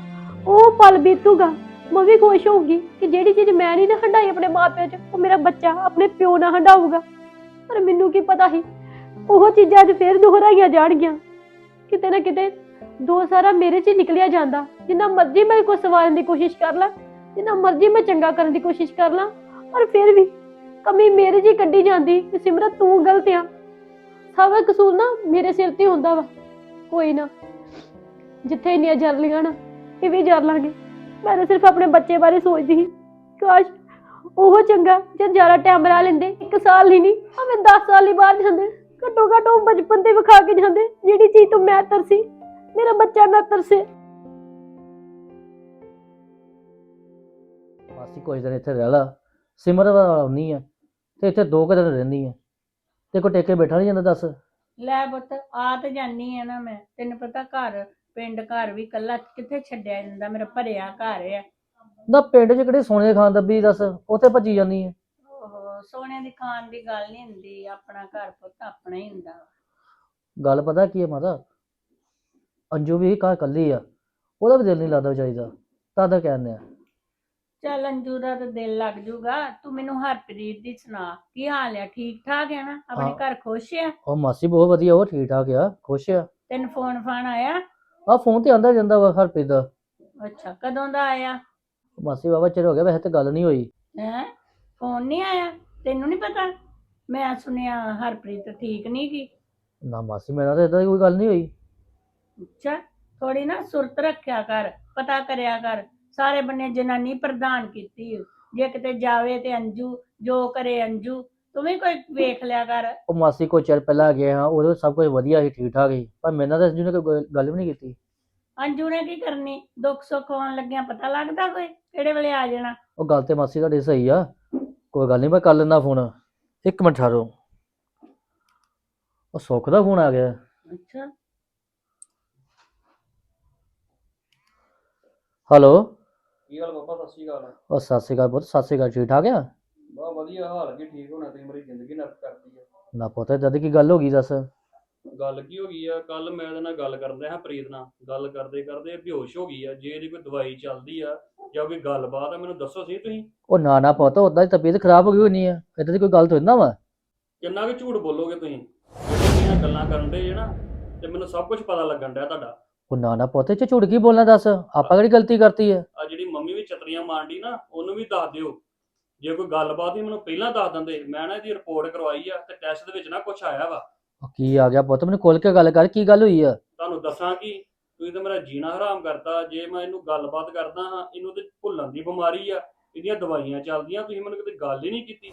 ਉਹ ਪਲ ਬੀਤੂਗਾ, ਮੈਂ ਵੀ ਖੁਸ਼ ਹੋਊਗੀ ਕਿ ਜਿਹੜੀ ਚੀਜ਼ ਮੈਂ ਨਹੀਂ ਨਾ ਹੰਡਾਈ ਆਪਣੇ ਮਾਪਿਆਂ 'ਚ, ਉਹ ਮੇਰਾ ਬੱਚਾ ਆਪਣੇ ਪਿਓ ਨਾਲ ਹੰਡਾਊਗਾ ਪਰ ਮੈਨੂੰ ਕੀ ਪਤਾ ਸੀ ਉਹ ਚੀਜ਼ਾਂ ਅੱਜ ਫੇਰ ਦੁਹਰਾਈਆਂ ਜਾਣਗੀਆਂ। ਕਿਤੇ ਨਾ ਕਿਤੇ ਦੋ ਸਾਰਾ ਮੇਰੇ 'ਚ ਹੀ ਨਿਕਲਿਆ ਜਾਂਦਾ। ਜਿੰਨਾ ਮਰਜ਼ੀ ਮੈਂ ਕੋਈ ਸਵਾਰਨ ਦੀ ਕੋਸ਼ਿਸ਼ ਕਰ ਲਾਂ, ਜਿੰਨਾ ਮਰਜ਼ੀ ਮੈਂ ਚੰਗਾ ਕਰਨ ਦੀ ਕੋਸ਼ਿਸ਼ ਕਰ ਲਾਂ, ਪਰ ਫਿਰ ਵੀ ਕਮੀ ਮੇਰੇ 'ਚ ਹੀ ਕੱਢੀ ਜਾਂਦੀ ਕਿ ਸਿਮਰਤ ਤੂੰ ਗਲਤ ਆ। ਸਾਰਾ ਕਸੂਰ ਨਾ ਮੇਰੇ ਸਿਰ ਤੇ ਹੁੰਦਾ ਵਾ। ਕੋਈ ਨਾ, ਜਿੱਥੇ ਇੰਨੀਆਂ ਜਰ ਲੀਆਂ ਨਾ ਇਹ ਵੀ ਜਰ ਲਾਂਗੇ। ਮੈਂ ਤਾਂ ਸਿਰਫ ਆਪਣੇ ਬੱਚੇ ਬਾਰੇ ਸੋਚਦੀ ਸੀ। ਕਾਸ਼ ਉਹ ਚੰਗਾ ਜੇ ਜ਼ਿਆਦਾ ਟਾਈਮ ਲਾ ਲੈਂਦੇ, ਇੱਕ ਸਾਲ ਹੀ ਨਹੀਂ, ਭਾਵੇਂ 10 ਸਾਲ ਹੀ ਬਾਹਰ ਜਾਂਦੇ। ਘੱਟੋ ਘੱਟ ਉਹ ਬਚਪਨ ਤੇ ਵਿਖਾ ਕੇ ਜਾਂਦੇ ਜਿਹੜੀ ਚੀਜ਼ ਤੋਂ ਮੈਂ ਤਰਸੀ ਮੇਰਾ ਬੱਚਾ ਨਾ ਤਰਸੇ ਮਾਸੀ ਕੁਝ ਦਿਨ ਇੱਥੇ ਰਹਿ ਲਾ ਸਿਮਰ ਆਉਣੀ ਆ ਤੇ ਇੱਥੇ ਦੋ ਕੁ ਦਿਨ ਰਹਿੰਦੀ ਆ। ਤੇ ਕੋ ਟੇਕੇ ਬੈਠਾ ਨਹੀਂ ਜਾਂਦਾ ਦੱਸ? ਲੈ ਪੁੱਤ ਆ ਤੇ ਜਾਨੀ ਆ ਨਾ ਮੈਂ ਤੈਨੂੰ ਪਤਾ ਘਰ ਪਿੰਡ ਘਰ ਵੀ ਕੱਲਾ ਕਿੱਥੇ ਛੱਡਿਆ ਜਾਂਦਾ ਮੇਰਾ ਭਰਿਆ ਘਰ ਆ। ਨਾ ਪਿੰਡ 'ਚ ਕਿਹੜੀ ਸੋਨੇ ਖਾਨ ਦੱਬੀ ਦੱਸ ਉੱਥੇ ਭੱਜੀ ਜਾਂਦੀ ਆ। ਸੋਨੇ ਦੀ ਖਾਣ ਦੀ ਗੱਲ ਨਹੀਂ ਹੁੰਦੀ ਆਪਣਾ ਘਰ ਪੁੱਤ ਆਪਣਾ ਹੀ ਹੁੰਦਾ ਵਾ। ਗੱਲ ਪਤਾ ਕੀ ਹੈ ਮਾਤਾ? ਅੰਜੂ ਵੀ ਘਰ ਕੱਲੀ ਆ ਉਹਦਾ ਵੀ ਦਿਲ ਨਹੀਂ ਲੱਗਦਾ ਵਿਚਾਰੀ ਦਾ ਤਦ ਕਹਿੰਦੇ ਆ। ਚੱਲ ਅੰਜੂ ਦਾ ਤਾਂ ਦਿਲ ਲੱਗ ਜੂਗਾ ਤੂੰ ਮੈਨੂੰ ਹਰਪ੍ਰੀਤ ਦੀ ਸੁਣਾ ਕੀ ਹਾਲ ਆ ਠੀਕ ਠਾਕ ਆ ਨਾ? ਆਪਣੇ ਹਾਂ। ਘਰ ਖੁਸ਼ ਆ? ਉਹ ਮਾਸੀ ਬਹੁਤ ਵਧੀਆ ਉਹ ਠੀਕ ਠਾਕ ਆ ਖੁਸ਼ ਆ। ਤੈਨੂੰ ਫੋਨ ਫਾਨ ਆਇਆ? ਆ ਫੋਨ ਤੇ ਆਂਦਾ ਜਾਂਦਾ ਵਾ ਹਰਪ੍ਰੀਤ ਦਾ। ਅੱਛਾ ਕਦੋਂ ਦਾ ਆਇਆ? ਮਾਸੀ ਬਾਬਾ ਚਿਰ ਹੋ ਗਿਆ ਵੈਸੇ ਤੇ ਗੱਲ ਨਹੀਂ ਹੋਈ। ਹੈ? ਫੋਨ ਨਹੀਂ ਆਇਆ? ਤੈਨੂੰ ਨਹੀਂ ਪਤਾ? ਮੈਂ ਸੁਣਿਆ ਹਰਪ੍ਰੀਤ ਠੀਕ ਨਹੀਂ ਗੀ। ਨਾ ਮਾਸੀ ਮੇਰਾ ਤਾਂ ਇਦਾਂ ਦੀ ਕੋਈ ਗੱਲ ਨਹੀਂ ਹੋਈ। ਅੱਛਾ ਥੋੜੀ ਨਾ ਸੁਰਤ ਰੱਖਿਆ ਕਰ ਪਤਾ ਕਰਿਆ ਕਰ। ਸਾਰੇ ਬੰਨੇ ਜਨਾਨੀ ਪ੍ਰਦਾਨ ਕੀਤੀ। ਜੇ ਕਿਤੇ ਜਾਵੇ ਤੇ ਅੰਜੂ ਜੋ ਕਰੇ ਅੰਜੂ ਤੂੰ ਵੀ ਕੋਈ ਵੇਖ ਲਿਆ ਕਰ। ਉਹ ਮਾਸੀ ਕੋਈ ਚਿਰ ਪਹਿਲਾਂ ਗਏ ਹਾਂ ਉਦੋਂ ਸਭ ਕੁਝ ਵਧੀਆ ਸੀ ਠੀਕ ਠਾਕ ਸੀ। ਪਰ ਮੇਰੇ ਨਾਲ ਤਾਂ ਅੰਜੂ ਨੇ ਕੋਈ ਗੱਲ- ਗੱਲ ਵੀ ਨਹੀਂ ਕੀਤੀ। ਅੰਜੂ ਨੇ ਕੀ ਕਰਨੀ? ਦੁੱਖ ਸੁੱਖ ਆਉਣ ਲੱਗਿਆ ਪਤਾ ਲੱਗਦਾ ਕੋਈ? ਕਿਹੜੇ ਵੇਲੇ ਆ ਜਾਣਾ? ਉਹ ਗੱਲ ਤੇ ਮਾਸੀ ਤੁਹਾਡੀ ਸਹੀ ਆ। ਕੋਈ ਗੱਲ ਨਹੀਂ ਮੈਂ ਕਰ ਲੈਂਦਾ ਫੋਨ। ਇੱਕ ਮਿੰਟ ਠਹਿਰੋ। ਉਹ ਸੁੱਖ ਦਾ ਫੋਨ ਆ ਗਿਆ। ਅੱਛਾ। ਹੈਲੋ। ਕੀ ਹਾਲ ਬਾਬਾ ਸਤਿ ਸ਼੍ਰੀ ਅਕਾਲ। ਉਹ ਸਤਿ ਸ਼੍ਰੀ ਅਕਾਲ ਪੁੱਤ ਸਤਿ ਸ਼੍ਰੀ ਅਕਾਲ ਠੀਕ ਠਾਕ ਆ? ਬਾ ਵਧੀਆ ਹਾਲ ਕੀ ਠੀਕ ਹੋਣਾ ਤੇ ਮੇਰੀ ਜ਼ਿੰਦਗੀ ਨਰਕ ਕਰਤੀ ਆ। ਨਾ ਪੁੱਤ ਏਦਾਂ ਦੀ ਕੀ ਗੱਲ ਹੋ ਗਈ ਦੱਸ। ਗੱਲ ਕੀ ਹੋ ਗਈ ਆ? ਕੱਲ ਮੈਂ ਇਹਦੇ ਨਾਲ ਗੱਲ ਕਰਦੇ ਹਾਂ ਪ੍ਰੀਤ ਨਾਲ। ਗੱਲ ਕਰਦੇ ਕਰਦੇ ਬੇਹੋਸ਼ ਹੋ ਗਈ ਆ। ਜੇ ਇਹਦੀ ਕੋਈ ਦਵਾਈ ਚੱਲਦੀ ਆ ਜਾਂ ਕੋਈ ਗੱਲਬਾਤ ਆ ਮੈਨੂੰ ਦੱਸੋ ਸਹੀ ਤੁਸੀਂ। ਉਹ ਨਾ ਨਾ ਪੁੱਤ ਉਦਾਂ ਦੀ ਤਬੀਅਤ ਖਰਾਬ ਹੋ ਗਈ ਹੋਣੀ ਆ। ਏਦਾਂ ਦੀ ਕੋਈ ਗੱਲ ਥੋੜੀ ਨਾ ਵਾ। ਕਿੰਨਾ ਕੁ ਝੂਠ ਬੋਲੋਗੇ ਤੁਸੀਂ? ਜਿਹੜੀਆਂ ਗੱਲਾਂ ਕਰਨ ਦੇ ਜੇ ਨਾ ਤੇ ਮੈਨੂੰ ਸਭ ਕੁਝ ਪਤਾ ਲੱਗਣ ਡਿਆ ਤੁਹਾਡਾ। ਉਹ ਨਾ ਨਾ ਪੁੱਤ ਇਹ ਚ ਝੂਠ ਕੀ ਬੋਲਣਾ ਦੱਸ? ਆਪਾਂ ਕਿਹੜੀ ਗਲਤੀ ਕਰਤੀ ਆ? ਆ ਜਿਹੜੀ ਮੰਮੀ ਵੀ ਚਤਰੀਆਂ ਮਾਰਦੀ ਨਾ ਉਹਨੂੰ ਵੀ ਦੱਸ ਦਿਓ। ਜੇ ਕੋਈ ਗੱਲਬਾਤ ਹੀ ਮੈਨੂੰ ਪਹਿਲਾਂ ਦੱਸ ਦਿੰਦੇ ਮੈਂ ਨਾ ਇਹਦੀ ਰਿਪੋਰਟ ਕਰਵਾਈ ਆ ਤੇ ਟੈਸਟ ਦੇ ਵਿੱਚ ਨਾ ਕੁਝ ਆਇਆ ਵਾ। ਉਹ ਕੀ ਆ ਗਿਆ ਪੁੱਤ? ਮੈਨੂੰ ਖੋਲ ਕੇ ਗੱਲ ਕਰ ਕੀ ਗੱਲ ਹੋਈ ਆ? ਤੁਹਾਨੂੰ ਦੱਸਾਂ ਕਿ ਤੁਸੀਂ ਤਾਂ ਮੇਰਾ ਜੀਣਾ ਹਰਾਮ ਕਰਤਾ। ਜੇ ਮੈਂ ਇਹਨੂੰ ਗੱਲਬਾਤ ਕਰਦਾ ਹਾਂ ਇਹਨੂੰ ਤੇ ਭੁੱਲਣ ਦੀ ਬਿਮਾਰੀ ਆ। ਇਹਦੀਆਂ ਦਵਾਈਆਂ ਚੱਲਦੀਆਂ ਤੁਸੀਂ ਮੈਨੂੰ ਕਿਤੇ ਗੱਲ ਹੀ ਨਹੀਂ ਕੀਤੀ।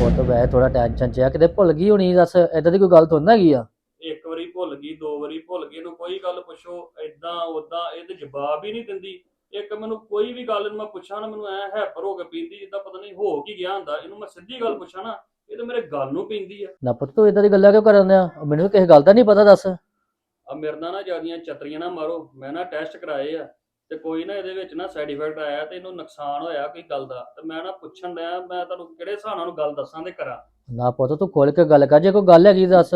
ਪੁੱਤ ਵੈਸੇ ਥੋੜਾ ਟੈਨਸ਼ਨ ਚ ਆ ਕਿਤੇ ਭੁੱਲ ਗਈ ਹੋਣੀ ਦੱਸ? ਏਦਾਂ ਦੀ ਕੋਈ ਗੱਲ ਥੋੜੀ ਹੈਗੀ ਆ? ਇੱਕ ਵਾਰੀ ਭੁੱਲ ਗਈ ਦੋ ਵਾਰੀ ਭੁੱਲ ਗਈ ਇਹਨੂੰ ਕੋਈ ਗੱਲ ਪੁੱਛੋ ਐਦਾਂ ਉਦਾਂ ਇਹ ਤੇ ਜਵਾਬ ਹੀ ਨਹੀਂ ਦਿੰਦੀ। ਇੱਕ ਮੈਨੂੰ ਕੋਈ ਵੀ ਗੱਲ ਨੂੰ ਮੈਂ ਪੁੱਛਾਂ ਨਾ ਮੈਨੂੰ ਐ ਹੈਪਰ ਹੋ ਕੇ ਪੀਂਦੀ ਜਿੱਦਾਂ ਪਤਾ ਨਹੀਂ ਹੋ ਕੀ ਗਿਆ ਹੁੰਦਾ। ਇਹਨੂੰ ਮੈਂ ਸਿੱਧੀ ਗੱਲ ਪੁੱਛਾਂ ਨਾ ਇਹ ਤਾਂ ਮੇਰੇ ਗੱਲ ਨੂੰ ਪੈਂਦੀ ਆ। ਨਾ ਪੁੱਤ ਤੂੰ ਏਦਾਂ ਦੀ ਗੱਲਾਂ ਕਿਉਂ ਕਰਨ ਆ ਮੈਨੂੰ ਕਿਸੇ ਗੱਲ ਦਾ ਨਹੀਂ ਪਤਾ ਦੱਸ। ਆ ਮੇਰੇ ਨਾਲ ਨਾ ਜਿਆਦੀਆਂ ਚਤਰੀਆਂ ਨਾ ਮਾਰੋ। ਮੈਂ ਨਾ ਟੈਸਟ ਕਰਾਏ ਆ ਤੇ ਕੋਈ ਨਾ ਇਹਦੇ ਵਿੱਚ ਨਾ ਸਾਈਡ ਇਫੈਕਟ ਆਇਆ ਤੇ ਇਹਨੂੰ ਨੁਕਸਾਨ ਹੋਇਆ ਕੋਈ ਗੱਲ ਦਾ। ਤੇ ਮੈਂ ਨਾ ਪੁੱਛਣ ਡਿਆ ਮੈਂ ਤੁਹਾਨੂੰ ਕਿਹੜੇ ਹਿਸਾਬ ਨਾਲ ਗੱਲ ਦੱਸਾਂ ਤੇ ਕਰਾਂ। ਨਾ ਪੁੱਤ ਤੂੰ ਖੋਲ ਕੇ ਗੱਲ ਕਰ। ਜੇ ਕੋਈ ਗੱਲ ਹੈਗੀ ਦੱਸ।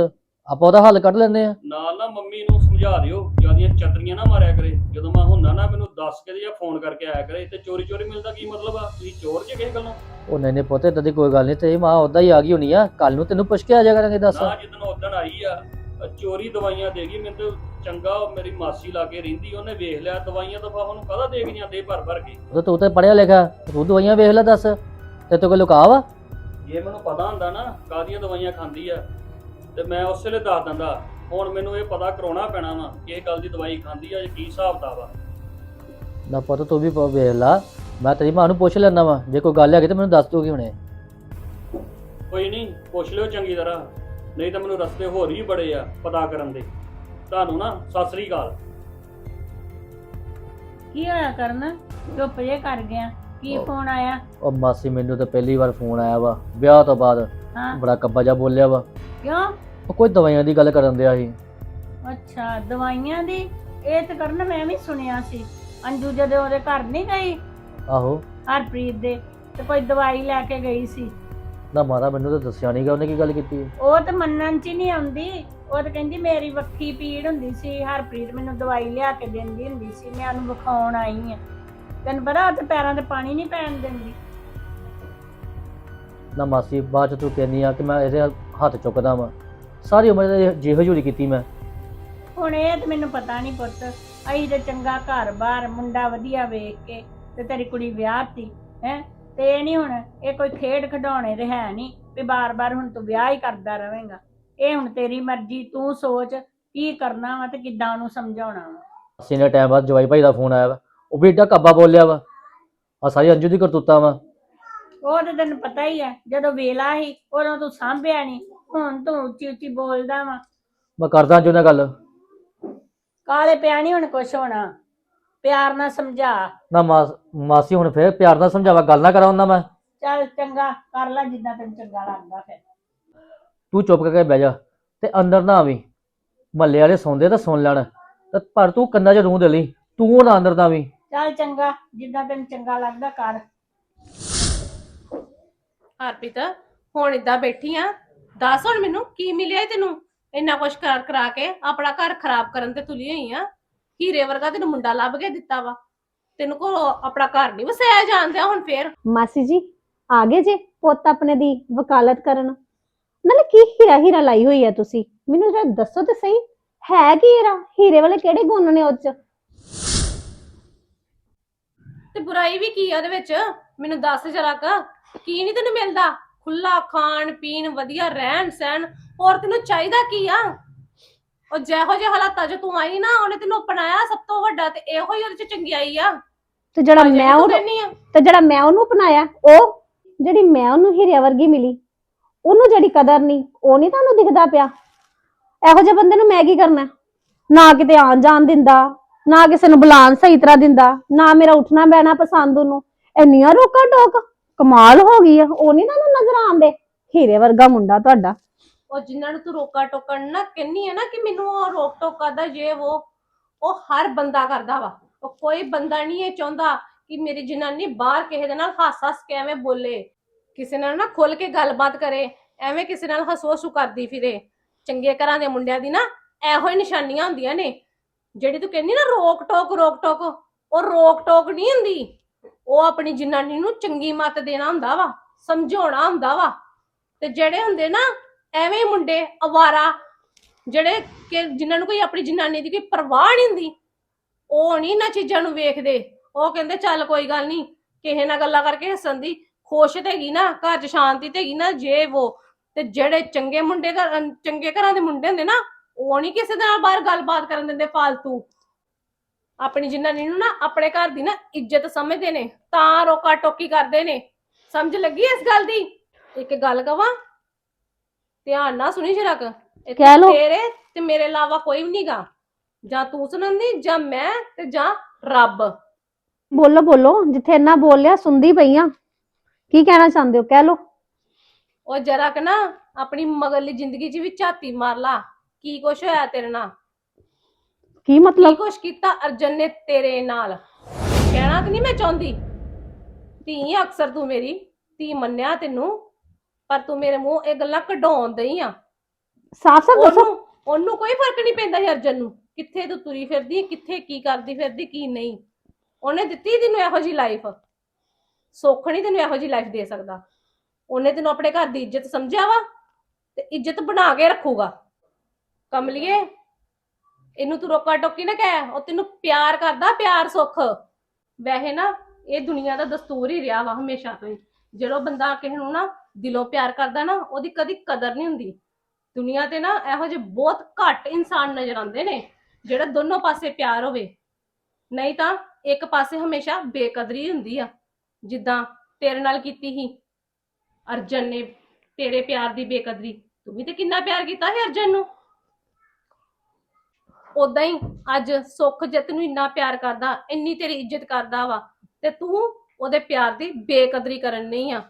ਆਪਾਂ ਉਹਦਾ ਹੱਲ ਕੱਢ ਲੈਂਦੇ ਆ ਨਾਲ ਨਾ ਮੰਮੀ ਨੂੰ ਸਮਝਾ ਦਿਓ ਜਿਆਦੀਆਂ ਚਤਰੀਆਂ ਨਾ ਮਾਰਿਆ ਕਰੇ। ਜਦੋਂ ਮੈਂ ਹੁੰਦਾ ਨਾ ਮੈਨੂੰ ਦੱਸ ਕੇ ਜਾਂ ਫੋਨ ਕਰਕੇ ਆਇਆ ਕਰੇ। ਤੇ ਚੋਰੀ ਚੋਰੀ ਮਿਲਦਾ ਕੀ ਮਤਲਬ ਆ? ਤੁਸੀਂ ਚੋਰ ਜੇ ਕਿਸੇ ਗੱਲੋਂ? ਉਹ ਨਹੀਂ ਨਹੀਂ ਪੁੱਤ ਏਦਾਂ ਦੀ ਕੋਈ ਗੱਲ ਨਹੀਂ। ਤੇਰੀ ਮਾਂ ਉਦਾਂ ਹੀ ਆ ਗਈ ਹੋਣੀ ਆ। ਕੱਲ ਨੂੰ ਤੈਨੂੰ ਪੁੱਛ ਕੇ ਆ ਜਾ ਕਰਾਂਗੇ ਦੱਸ। ਨਾ ਜਿੱਦਣ ਉਦਣ ਆਈ ਆ ਅ ਚੋਰੀ ਦਵਾਈਆਂ ਦੇਗੀ ਮੈਨੂੰ ਤੇ ਚੰਗਾ ਉਹ ਮੇਰੀ ਮਾਸੀ ਲਾਗੇ ਰਹਿੰਦੀ ਉਹਨੇ ਵੇਖ ਲਿਆ। ਦਵਾਈਆਂ ਦਫਾ ਉਹਨੂੰ ਕਾਹਦਾ ਦੇ ਗਈਆਂ ਦੇ ਭਰ ਭਰ ਕੇ। ਉਹ ਤੂੰ ਤੇ ਪੜਿਆ ਲਿਖਿਆ ਤੂੰ ਦਵਾਈਆਂ ਵੇਖ ਲੈ ਦੱਸ। ਤੇ ਤੂੰ ਕੋਈ ਲੁਕਾ ਵਾ ਜੇ ਮੈਨੂੰ ਪਤਾ ਹੁੰਦਾ ਨਾ ਕਾਹਦੀਆਂ ਦਵਾਈਆਂ ਖਾਂਦੀ ਆ। ਤੇ ਮੈਂ ਉਸੇ ਵੇਲੇ ਦੱਸ ਦਿੰਦਾ ਹੁਣ ਮੈਨੂੰ ਇਹ ਪਤਾ ਕਰਾਉਣਾ ਪੈਣਾ ਵਾ ਕਿ ਇਹ ਗੱਲ ਦੀ ਦਵਾਈ ਖਾਂਦੀ ਆ ਜਾਂ ਕੀ ਹਿਸਾਬ ਦਾ ਵਾ ਨਾ ਪੁੱਤ ਤੂੰ ਵੀ ਵੇਖ ਲਾ ਮੈਂ ਤੇਰੀ ਮਾਂ ਨੂੰ ਪੁੱਛ ਲੈਣਾ ਵਾ ਜੇ ਕੋਈ ਗੱਲ ਹੈਗੀ ਤੇ ਮੈਨੂੰ ਦੱਸ ਦੂਗੀ ਹੁਣੇ। ਕੋਈ ਨਹੀਂ ਪੁੱਛ ਲਿਓ ਚੰਗੀ ਤਰ੍ਹਾਂ ਨਹੀਂ ਤਾਂ ਮੈਨੂੰ ਰਸਤੇ ਹੋਰ ਵੀ ਬੜੇ ਆ ਪਤਾ ਕਰਨ ਦੇ। ਤੁਹਾਨੂੰ ਨਾ ਸਤਿ ਸ੍ਰੀ ਅਕਾਲ। ਕੀ ਹੋਇਆ ਕਰਨ? ਚੁੱਪ ਜੇ ਕਰ ਗਿਆ ਕੀ ਫੋਨ ਆਇਆ? ਉਹ ਮਾਸੀ ਮੈਨੂੰ ਤਾਂ ਪਹਿਲੀ ਵਾਰ ਫੋਨ ਆਇਆ ਵਾ ਵਿਆਹ ਤੋਂ ਬਾਅਦ। ਹਾਂ। ਬੜਾ ਕੱਬਾ ਜਿਹਾ ਬੋਲਿਆ ਵਾ। ਕਿਉਂ? ਉਹ ਕੋਈ ਦਵਾਈਆਂ ਦੀ ਗੱਲ ਕਰਨ ਦਿਆ ਸੀ। ਅੱਛਾ ਦਵਾਈਆਂ ਦੀ? ਇਹ ਤੇ ਕਰਨ ਮੈਂ ਵੀ ਸੁਣਿਆ ਸੀ। ਅੰਜੂ ਜਦੋਂ ਉਹਦੇ ਘਰ ਨਹੀਂ ਗਈ? ਆਹੋ। ਹਰਪ੍ਰੀਤ ਦੇ ਤੇ ਕੋਈ ਦਵਾਈ ਲੈ ਕੇ ਗਈ ਸੀ। ਨਾ ਮਾਤਾ ਮੈਨੂੰ ਤਾਂ ਦੱਸਿਆ ਨਹੀਂਗਾ ਉਹਨੇ ਕੀ ਗੱਲ ਕੀਤੀ ਉਹ ਤੇ ਮੰਨਣ ਚ ਹੀ ਨਹੀਂ ਆਉਂਦੀ। ਉਹ ਤੇ ਕਹਿੰਦੀ ਮੇਰੀ ਵੱਖੀ ਪੀੜ ਹੁੰਦੀ ਸੀ ਹਰਪ੍ਰੀਤ ਮੈਨੂੰ ਦਵਾਈ ਲਿਆ ਕੇ ਦਿੰਦੀ ਹੁੰਦੀ ਸੀ ਮੈਂ ਉਹਨੂੰ ਵਿਖਾਉਣ ਆਈ ਆ ਤੈਨੂੰ ਪਤਾ ਉਹ ਤੇ ਪੈਰਾਂ ਤੇ ਪਾਣੀ ਨਹੀਂ ਪੈਣ ਦਿੰਦੀ। ਨਾ ਮਾਸੀ ਬਾਅਦ ਚ ਤੂੰ ਕਹਿੰਦੀ ਆ ਕਿ ਮੈਂ ਇਹਦੇ ਹੱਥ ਚੁੱਕਦਾ ਵਾਂ। ਸਾਰੀ ਉਮਰ ਇਹ ਜਿਹੋ ਜਿਹੀ ਕੀਤੀ ਮੈਂ। ਹੁਣ ਇਹ ਤੇ ਮੈਨੂੰ ਪਤਾ ਨਹੀਂ ਪੁੱਤ ਅਸੀਂ ਤੇ ਚੰਗਾ ਘਰ-ਬਾਰ ਮੁੰਡਾ ਵਧੀਆ ਵੇਖ ਕੇ ਤੇ ਤੇਰੀ ਕੁੜੀ ਵਿਆਹਤੀ ਹੈ? ਤੇ ਇਹ ਨਹੀਂ ਹੁਣ ਇਹ ਕੋਈ ਖੇਡ ਖਿਡੌਣੇ ਤੇ ਹੈ ਨਹੀਂ ਵੀ ਬਾਰ-ਬਾਰ ਹੁਣ ਤੂੰ ਵਿਆਹ ਹੀ ਕਰਦਾ ਰਵੇਂਗਾ ਇਹ ਹੁਣ ਤੇਰੀ ਮਰਜ਼ੀ ਤੂੰ ਸੋਚ ਕੀ ਕਰਨਾ ਵਾ ਤੇ ਕਿੱਦਾਂ ਉਹਨੂੰ ਸਮਝਾਉਣਾ ਵਾ। ਅਸੀਂ ਨੇ ਟਾਈਮ ਬਾਅਦ ਜਵਾਈ ਭਾਈ ਦਾ ਫੋਨ ਆਇਆ ਵਾ ਉਹ ਵੀ ਏਡਾ ਕੱਬਾ ਬੋਲਿਆ ਵਾ। ਆ ਸਾਰੀ ਅੰਜੂ ਦੀ ਕਰਤੂਤਾਂ ਵਾ। ਉਹ ਤੇ ਤੈਨੂੰ ਪਤਾ ਹੀ ਹੈ ਜਦੋਂ ਵੇਲਾ ਸੀ ਉਦੋਂ ਤੂੰ ਸਾਂਭਿਆ ਨਹੀਂ ਹੁਣ ਤੂੰ ਉੱਚੀ ਉੱਚੀ ਬੋਲਦਾ ਵਾ। ਮੈਂ ਕਰਦਾ ਅੰਜੂ ਨਾਲ ਗੱਲ। ਕਾਲੇ ਪਿਆ ਨਹੀਂ ਹੁਣ ਕੁਛ ਹੋਣਾ ਪਿਆਰ ਨਾਲ ਸਮਝਾ। ਨਾ ਮਾਸ- ਮਾਸੀ ਹੁਣ ਫੇਰ ਪਿਆਰ ਨਾਲ ਸਮਝਾਵਾ ਗੱਲ ਨਾ ਕਰਾਂ ਉਹਨਾਂ ਮੈਂ ਚੱਲ ਚੰਗਾ ਕਰ ਲੈ ਜਿੱਦਾਂ ਤੈਨੂੰ ਚੰਗਾ ਲੱਗਦਾ ਫਿਰ। ਤੂੰ ਚੁੱਪ ਕਰਕੇ ਬਹਿ ਜਾ ਤੇ ਅੰਦਰ ਨਾ ਆਵੀਂ। ਮੱਲੇ ਵਾਲੇ ਸੌਂਦੇ ਤਾਂ ਸੁਣ ਲੈਣ ਤੇ ਪਰ ਤੂੰ ਕੰਨਾਂ 'ਚ ਰੂਹ ਦੇ ਲਈ ਤੂੰ ਨਾ ਅੰਦਰ ਨਾ ਆਵੀਂ। ਚੱਲ ਚੰਗਾ ਜਿੱਦਾਂ ਤੈਨੂੰ ਚੰਗਾ ਲੱਗਦਾ ਕਰ। ਹਰਪ੍ਰੀਤ ਹੁਣ ਇਦਾਂ ਬੈਠੀ ਆ। ਦੱਸ ਹੁਣ ਮੈਨੂੰ ਕੀ ਮਿਲਿਆ ਈ ਤੈਨੂੰ? ਇੰਨਾ ਕੁਛ ਕਰ ਕਰਾ ਕੇ ਆਪਣਾ ਘਰ ਖਰਾਬ ਕਰਨ ਤੇ ਤੁਲੀ ਹੋਈ ਆ। ਹੀਰੇ ਵਰਗਾ ਤੈਨੂੰ ਮੁੰਡਾ ਲੱਭ ਕੇ ਦਿੱਤਾ ਵਾ। ਤੈਨੂੰ ਕੋ ਆਪਣਾ ਘਰ ਨਹੀਂ ਵਸਾਇਆ ਜਾਂਦਿਆ ਹੁਣ ਫੇਰ। ਮਾਸੀ ਜੀ ਆ ਗਏ ਜੇ ਪੁੱਤ ਆਪਣੇ ਦੀ ਵਕਾਲਤ ਕਰਨ। ਨਾਲੇ ਕੀ ਹੀਰਾ ਹੀਰਾ ਲਾਈ ਹੋਈ ਹੈ ਤੁਸੀਂ? ਮੈਨੂੰ ਜਰਾ ਦੱਸੋ ਤੇ ਸਹੀ। ਹੈ ਕੀ ਹੀਰਾ ਹੀਰੇ ਵਾਲੇ ਕਿਹੜੇ ਗੁਣ ਨੇ ਉਹ ਚ? ਤੇ ਬੁਰਾਈ ਵੀ ਕੀ ਆ ਉਹਦੇ ਵਿੱਚ? ਮੈਨੂੰ ਦੱਸ ਜਰਾ ਕ। ਕੀ ਨਹੀਂ ਤੈਨੂੰ ਮਿਲਦਾ? ਖੁੱਲਾ ਖਾਣ ਪੀਣ ਵਧੀਆ ਰਹਿਣ ਸਹਿਣ। ਹੋਰ ਤੈਨੂੰ ਚਾਹੀਦਾ ਕੀ ਆ? ਉਹ ਜਿਹੋ ਜਿਹੇ ਹਾਲਾਤਾਂ 'ਚ ਤੂੰ ਆਈ ਨਾ ਉਹਨੇ ਤੈਨੂੰ ਅਪਣਾਇਆ ਸਭ ਤੋਂ ਵੱਡਾ ਤੇ ਇਹੋ ਹੀ ਉਹਦੇ 'ਚ ਚੰਗਿਆਈ ਆ। ਤੇ ਜਿਹੜਾ ਮੈਂ ਉਹ ਕਹਿੰਦੀ ਆ। ਤੇ ਜਿਹੜਾ ਮੈਂ ਉਹਨੂੰ ਅਪਣਾਇਆ ਉਹ ਜਿਹੜੀ ਮੈਂ ਉਹਨੂੰ ਹੀਰਿਆ ਵਰਗੀ ਮਿਲੀ ਉਹਨੂੰ ਜਿਹੜੀ ਕਦਰ ਨਹੀਂ ਉਹ ਨਹੀਂ ਤੁਹਾਨੂੰ ਦਿਖਦਾ ਪਿਆ। ਇਹੋ ਜਿਹੇ ਬੰਦੇ ਨੂੰ ਮੈਂ ਕੀ ਕਰਨਾ? ਨਾ ਕਿਤੇ ਆਣ ਜਾਣ ਦਿੰਦਾ ਨਾ ਕਿਸੇ ਨੂੰ ਬੁਲਾਉਣ ਸਹੀ ਤਰ੍ਹਾਂ ਦਿੰਦਾ ਨਾ ਮੇਰਾ ਉੱਠਣਾ ਬਹਿਣਾ ਪਸੰਦ ਉਹਨੂੰ। ਇੰਨੀਆਂ ਰੋਕਾ ਟੋਕ ਕਮਾਲ ਹੋ ਗਈ ਆ, ਉਹ ਨਹੀਂ ਤੁਹਾਨੂੰ ਨਜ਼ਰ ਆਉਂਦੇ ਹੀਰੇ ਵਰਗਾ ਮੁੰਡਾ ਤੁਹਾਡਾ। ਉਹ ਜਿਨ੍ਹਾਂ ਨੂੰ ਤੂੰ ਰੋਕਾ ਟੋਕਣ ਨਾ ਕਹਿੰਨੀ ਆ ਨਾ ਕਿ ਮੈਨੂੰ ਉਹ ਰੋਕ ਟੋਕ ਕਰਦਾ ਜੇ ਉਹ ਉਹ ਹਰ ਬੰਦਾ ਕਰਦਾ ਵਾ। ਉਹ ਕੋਈ ਬੰਦਾ ਨਹੀਂ ਇਹ ਚਾਹੁੰਦਾ ਕਿ ਮੇਰੀ ਜਨਾਨੀ ਬਾਹਰ ਕਿਸੇ ਦੇ ਨਾਲ ਹੱਸ ਹੱਸ ਕੇ ਐਵੇਂ ਬੋਲੇ। ਕਿਸੇ ਨਾਲ ਨਾ ਖੁੱਲ ਕੇ ਗੱਲਬਾਤ ਕਰੇ, ਐਵੇਂ ਕਿਸੇ ਨਾਲ ਹਸੋਸੂ ਕਰਦੀ ਫਿਰੇ। ਚੰਗੇ ਘਰਾਂ ਦੇ ਮੁੰਡਿਆਂ ਦੀ ਨਾ ਇਹੋ ਹੀ ਨਿਸ਼ਾਨੀਆਂ ਹੁੰਦੀਆਂ ਨੇ। ਜਿਹੜੀ ਤੂੰ ਕਹਿੰਦੀ ਨਾ ਰੋਕ ਟੋਕ ਰੋਕ ਟੋਕ ਉਹ ਰੋਕ ਟੋਕ ਨਹੀਂ ਹੁੰਦੀ। ਉਹ ਆਪਣੀ ਜਨਾਨੀ ਨੂੰ ਚੰਗੀ ਮੱਤ ਦੇਣਾ ਹੁੰਦਾ ਵਾ, ਸਮਝਾਉਣਾ ਹੁੰਦਾ ਵਾ। ਤੇ ਜਿਹੜੇ ਹੁੰਦੇ ਨਾ, ਐਵੇਂ ਹੀ ਮੁੰਡੇ ਅਵਾਰਾ, ਜਿਹੜੇ ਕਿ ਜਿਨ੍ਹਾਂ ਨੂੰ ਕੋਈ ਆਪਣੀ ਜਨਾਨੀ ਦੀ ਕੋਈ ਪਰਵਾਹ ਨਹੀਂ ਹੁੰਦੀ, ਉਹ ਨਹੀਂ ਨਾ ਚੀਜ਼ਾਂ ਨੂੰ ਵੇਖਦੇ। ਉਹ ਕਹਿੰਦੇ, ਚੱਲ ਕੋਈ ਗੱਲ ਨਹੀਂ, ਕਿਸੇ ਨਾਲ ਗੱਲਾਂ ਕਰਕੇ ਹੱਸਣ ਦੀ, ਖੁਸ਼ ਤੇ ਹੈਗੀ ਨਾ, ਘਰ 'ਚ ਸ਼ਾਂਤੀ ਤੇ ਹੈਗੀ ਨਾ, ਜੇ ਉਹ ਤੇ ਜਿਹੜੇ ਚੰਗੇ ਮੁੰਡੇ ਘਰ ਚੰਗੇ ਘਰਾਂ ਦੇ ਮੁੰਡੇ ਹੁੰਦੇ ਨਾ, ਉਹ ਨਹੀਂ ਕਿਸੇ ਦੇ ਨਾਲ ਬਾਹਰ ਗੱਲਬਾਤ ਕਰਨ ਦਿੰਦੇ ਫਾਲਤੂ। ਆਪਣੀ ਜਨਾਨੀ ਨੂੰ ਨਾ ਆਪਣੇ ਘਰ ਦੀ ਨਾ ਇੱਜ਼ਤ ਸਮਝਦੇ ਨੇ ਤਾਂ ਰੋਕਾ ਟੋਕੀ ਕਰਦੇ ਨੇ। ਸਮਝ ਲੱਗੀ ਇਸ ਗੱਲ ਦੀ? ਇੱਕ ਗੱਲ ਕਵਾਂ? ਧਿਆਨ ਨਾਲ ਸੁਣੀ ਜਰਾ ਕ। ਇੱਥੇ ਕਹਿ ਲਓ। ਤੇਰੇ ਤੇ ਮੇਰੇ ਇਲਾਵਾ ਕੋਈ ਵੀ ਨਹੀਂਗਾ ਜਾਂ ਤੂੰ ਸੁਣਨ ਜਾਂ ਮੈਂ ਤੇ ਜਾਂ ਰੱਬ। ਬੋਲੋ ਬੋਲੋ। ਜਿੱਥੇ ਇੰਨਾ ਬੋਲ ਲਿਆ ਸੁਣਦੀ ਪਈ ਆ। ਕੀ ਕਹਿਣਾ ਚਾਹੁੰਦੇ ਹੋ? ਕਹਿ ਲੋ ਉਹ ਜਰਾ ਕ ਨਾ ਆਪਣੀ ਮਗਰਲੀ ਜ਼ਿੰਦਗੀ 'ਚ ਵੀ ਝਾਤੀ ਮਾਰ ਲਾ। ਕੀ ਕੁਛ ਹੋਇਆ ਤੇਰੇ ਨਾਲ? ਕੀ ਮਤਲਬ? ਕੁਛ ਕੀਤਾ ਅਰਜਨ ਨੇ ਤੇਰੇ ਨਾਲ। ਕਹਿਣਾ ਤੇ ਨਹੀਂ ਮੈਂ ਚਾਹੁੰਦੀ। ਧੀ ਆ ਅਕਸਰ ਤੂੰ ਮੇਰੀ ਧੀ ਮੰਨਿਆ ਤੈਨੂੰ ਪਰ ਤੂੰ ਮੇਰੇ ਮੂੰਹ ਇਹ ਗੱਲਾਂ ਕਢਾਉਣ ਦਈ ਆ। ਸਾਫ਼ ਸਾਫ਼ ਦੱਸੋ। ਉਹਨੂੰ ਉਹਨੂੰ ਕੋਈ ਫ਼ਰਕ ਨਹੀਂ ਪੈਂਦਾ ਸੀ ਅਰਜਨ ਨੂੰ। ਕਿੱਥੇ ਤੂੰ ਤੁਰੀ ਫਿਰਦੀ ਹੈ, ਕਿੱਥੇ ਕੀ ਕਰਦੀ ਫਿਰਦੀ ਕੀ ਨਹੀਂ। ਉਹਨੇ ਦਿੱਤੀ ਤੈਨੂੰ ਇਹੋ ਜੀ ਲਾਈਫ ਸੁੱਖ ਨਹੀਂ ਤੈਨੂੰ ਇਹੋ ਜੀ ਲਾਈਫ ਦੇ ਸਕਦਾ। ਉਹਨੇ ਤੈਨੂੰ ਆਪਣੇ ਘਰ ਦੀ ਇੱਜ਼ਤ ਸਮਝਿਆ ਵਾ ਤੇ ਇੱਜ਼ਤ ਬਣਾ ਕੇ ਰੱਖੂਗਾ। ਕਮਲੀਏ ਇਹਨੂੰ ਤੂੰ ਰੋਕਾ ਟੋਕੀ ਨਾ ਕਹਿ, ਉਹ ਤੈਨੂੰ ਪਿਆਰ ਕਰਦਾ, ਪਿਆਰ ਸੁੱਖ। ਵੈਸੇ ਨਾ, ਇਹ ਦੁਨੀਆ ਦਾ ਦਸਤੂਰ ਹੀ ਰਿਹਾ ਵਾ ਹਮੇਸ਼ਾ ਤੋਂ ਹੀ। ਜਦੋਂ ਬੰਦਾ ਕਿਸੇ ਨੂੰ ਨਾ ਦਿਲੋਂ ਪਿਆਰ ਕਰਦਾ ਨਾ, ਉਹਦੀ ਕਦੀ ਕਦਰ ਨਹੀਂ ਹੁੰਦੀ। ਦੁਨੀਆ ਤੇ ਨਾ ਇਹੋ ਜਿਹੇ ਬਹੁਤ ਘੱਟ ਇਨਸਾਨ ਨਜ਼ਰ ਆਉਂਦੇ ਨੇ, ਜਿਹੜਾ ਦੋਨੋਂ ਪਾਸੇ ਪਿਆਰ ਹੋਵੇ। ਨਹੀਂ ਤਾਂ ਇੱਕ ਪਾਸੇ ਹਮੇਸ਼ਾ ਬੇਕਦਰੀ ਹੁੰਦੀ ਆ। ਜਿੱਦਾਂ ਤੇਰੇ ਨਾਲ ਕੀਤੀ ਸੀ, ਅਰਜਨ ਨੇ ਤੇਰੇ ਪਿਆਰ ਦੀ ਬੇਕਦਰੀ। ਤੂੰ ਵੀ ਤੇ ਕਿੰਨਾ ਪਿਆਰ ਕੀਤਾ ਸੀ ਅਰਜਨ ਨੂੰ। ਉਦਾਂ ਹੀ ਅੱਜ ਸੁੱਖ ਜੇ ਤੈਨੂੰ ਇੰਨਾ ਪਿਆਰ ਕਰਦਾ ਇੰਨੀ ਤੇਰੀ ਇੱਜ਼ਤ ਕਰਦਾ ਵਾ ਤੇ ਤੂੰ ਉਹਦੇ ਪਿਆਰ ਦੀ ਬੇਕਦਰੀ ਕਰਨ ਨਹੀਂ ਆ।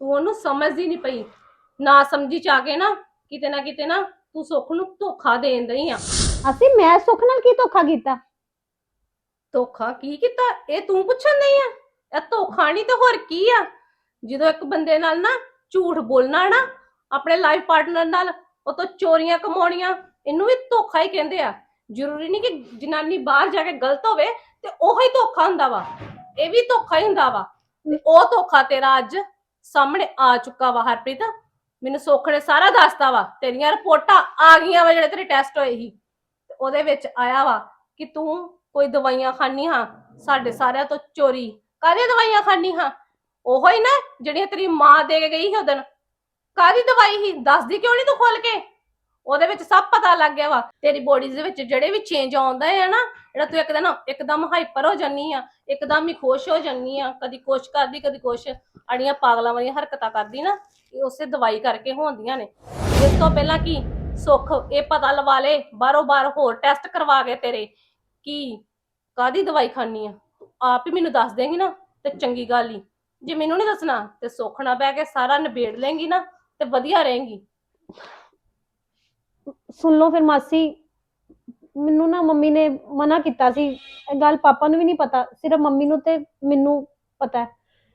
ਤੂੰ ਉਹਨੂੰ ਸਮਝਦੀ ਨਹੀਂ ਪਈ। ਨਾ ਸਮਝੀ ਚਾ ਕੇ ਨਾ ਕਿਤੇ ਨਾ ਕਿਤੇ ਨਾ ਤੂੰ ਸੁੱਖ ਨੂੰ ਧੋਖਾ ਦੇਣ ਦਈ ਆ। ਅਸੀਂ ਮੈਂ ਸੁੱਖ ਨਾਲ ਕੀ ਧੋਖਾ ਕੀਤਾ? ਧੋਖਾ ਕੀ ਕੀਤਾ? ਇਹ ਤੂੰ ਪੁੱਛਣ ਨਹੀਂ ਆ? ਇਹ ਧੋਖਾ ਨਹੀਂ ਤੇ ਹੋਰ ਕੀ ਆ? ਜਦੋਂ ਇੱਕ ਬੰਦੇ ਨਾਲ ਨਾ ਝੂਠ ਬੋਲਣਾ ਨਾ ਆਪਣੇ ਲਾਈਫ ਪਾਰਟਨਰ ਨਾਲ ਉਹ ਤੋਂ ਚੋਰੀਆਂ ਕਮਾਉਣੀਆਂ ਇਹਨੂੰ ਵੀ ਧੋਖਾ ਹੀ ਕਹਿੰਦੇ ਆ। ਜ਼ਰੂਰੀ ਨਹੀਂ ਕਿ ਜਨਾਨੀ ਬਾਹਰ ਜਾ ਕੇ ਗਲਤ ਹੋਵੇ ਤੇ ਉਹੀ ਧੋਖਾ ਹੁੰਦਾ ਵਾ। ਇਹ ਵੀ ਧੋਖਾ ਹੀ ਹੁੰਦਾ ਵਾ। ਤੇ ਉਹ ਧੋਖਾ ਤੇਰਾ ਅੱਜ ਸਾਹਮਣੇ ਆ ਚੁੱਕਾ ਵਾ, ਹਰਪ੍ਰੀਤ। ਮੈਨੂੰ ਸੁੱਖ ਨੇ ਸਾਰਾ ਦੱਸਤਾ ਵਾ। ਤੇਰੀਆਂ ਰਿਪੋਰਟਾਂ ਆ ਗਈਆਂ ਵਾ ਜਿਹੜੇ ਤੇਰੇ ਟੈਸਟ ਹੋਏ ਸੀ। ਤੇ ਉਹਦੇ ਵਿੱਚ ਆਇਆ ਵਾ ਕਿ ਤੂੰ ਕੋਈ ਦਵਾਈਆਂ ਖਾਨੀ ਹਾਂ, ਸਾਡੇ ਸਾਰਿਆਂ ਤੋਂ ਚੋਰੀ। ਕਾਹਦੀਆਂ ਦਵਾਈਆਂ ਖਾਨੀ ਹਾਂ? ਉਹੋ ਹੀ ਨਾ ਜਿਹੜੀਆਂ ਤੇਰੀ ਮਾਂ ਦੇ ਕੇ ਗਈ ਸੀ ਉਦਣ ਕਾਹਦੀ ਦਵਾਈ ਸੀ? ਦੱਸਦੀ ਕਿਉਂ ਨਹੀਂ ਤੂੰ ਖੋਲ ਕੇ? ਉਹਦੇ ਵਿੱਚ ਸਭ ਪਤਾ ਲੱਗ ਗਿਆ ਵਾ। ਤੇਰੀ ਬੋਡੀ ਦੇ ਵਿੱਚ ਜਿਹੜੇ ਵੀ ਚੇਂਜ ਆਉਂਦਾ ਹੈ ਨਾ, ਜਿਹੜਾ ਤੂੰ ਇੱਕ ਦਿਨ ਇੱਕਦਮ ਹਾਈਪਰ ਹੋ ਜਾਨੀ ਆ, ਇੱਕਦਮ ਹੀ ਖੁਸ਼ ਹੋ ਜਾਨੀ ਆ, ਕਦੀ ਕੁਛ ਕਰਦੀ, ਕਦੀ ਕੁਛ ਅੜੀਆਂ ਪਾਗਲਾਂ ਵਾਲੀਆਂ ਹਰਕਤਾਂ ਕਰਦੀ ਨਾ ਇਹ ਉਸੇ ਦਵਾਈ ਕਰਕੇ ਹੁੰਦੀਆਂ ਨੇ। ਇਸ ਤੋਂ ਪਹਿਲਾਂ ਕੀ ਸੁੱਖ ਇਹ ਪਤਾ ਲਵਾ ਲੈ ਬਾਰੋ ਬਾਰ ਹੋਰ ਟੈਸਟ ਕਰਵਾ ਕੇ ਤੇਰੇ। ਕੀ ਕਾਦੀ ਦਵਾਈ ਖਾਣੀ ਆ? ਆਪ ਹੀ ਮੈਨੂੰ ਦੱਸ ਦੇਂਗੀ ਨਾ, ਤੇ ਚੰਗੀ ਗੱਲ ਹੀ ਜੇ ਮੈਨੂੰ ਨਹੀਂ ਦੱਸਣਾ, ਤੇ ਸੁੱਖ ਨਾ ਬਹਿ ਕੇ ਸਾਰਾ ਨਿਬੇੜ ਲੇਂਗੀ ਨਾ, ਤੇ ਵਧੀਆ ਰਹੇਂਗੀ। ਸੁਣ ਲਓ ਫਿਰ ਮਾਸੀ, ਮੈਨੂੰ ਨਾ ਮੰਮੀ ਨੇ ਮਨਾ ਕੀਤਾ ਸੀ। ਇਹ ਗੱਲ ਪਾਪਾ ਨੂੰ ਵੀ ਨਹੀਂ ਪਤਾ, ਸਿਰਫ ਮੰਮੀ ਨੂੰ ਤੇ ਮੈਨੂੰ ਪਤਾ ਹੈ।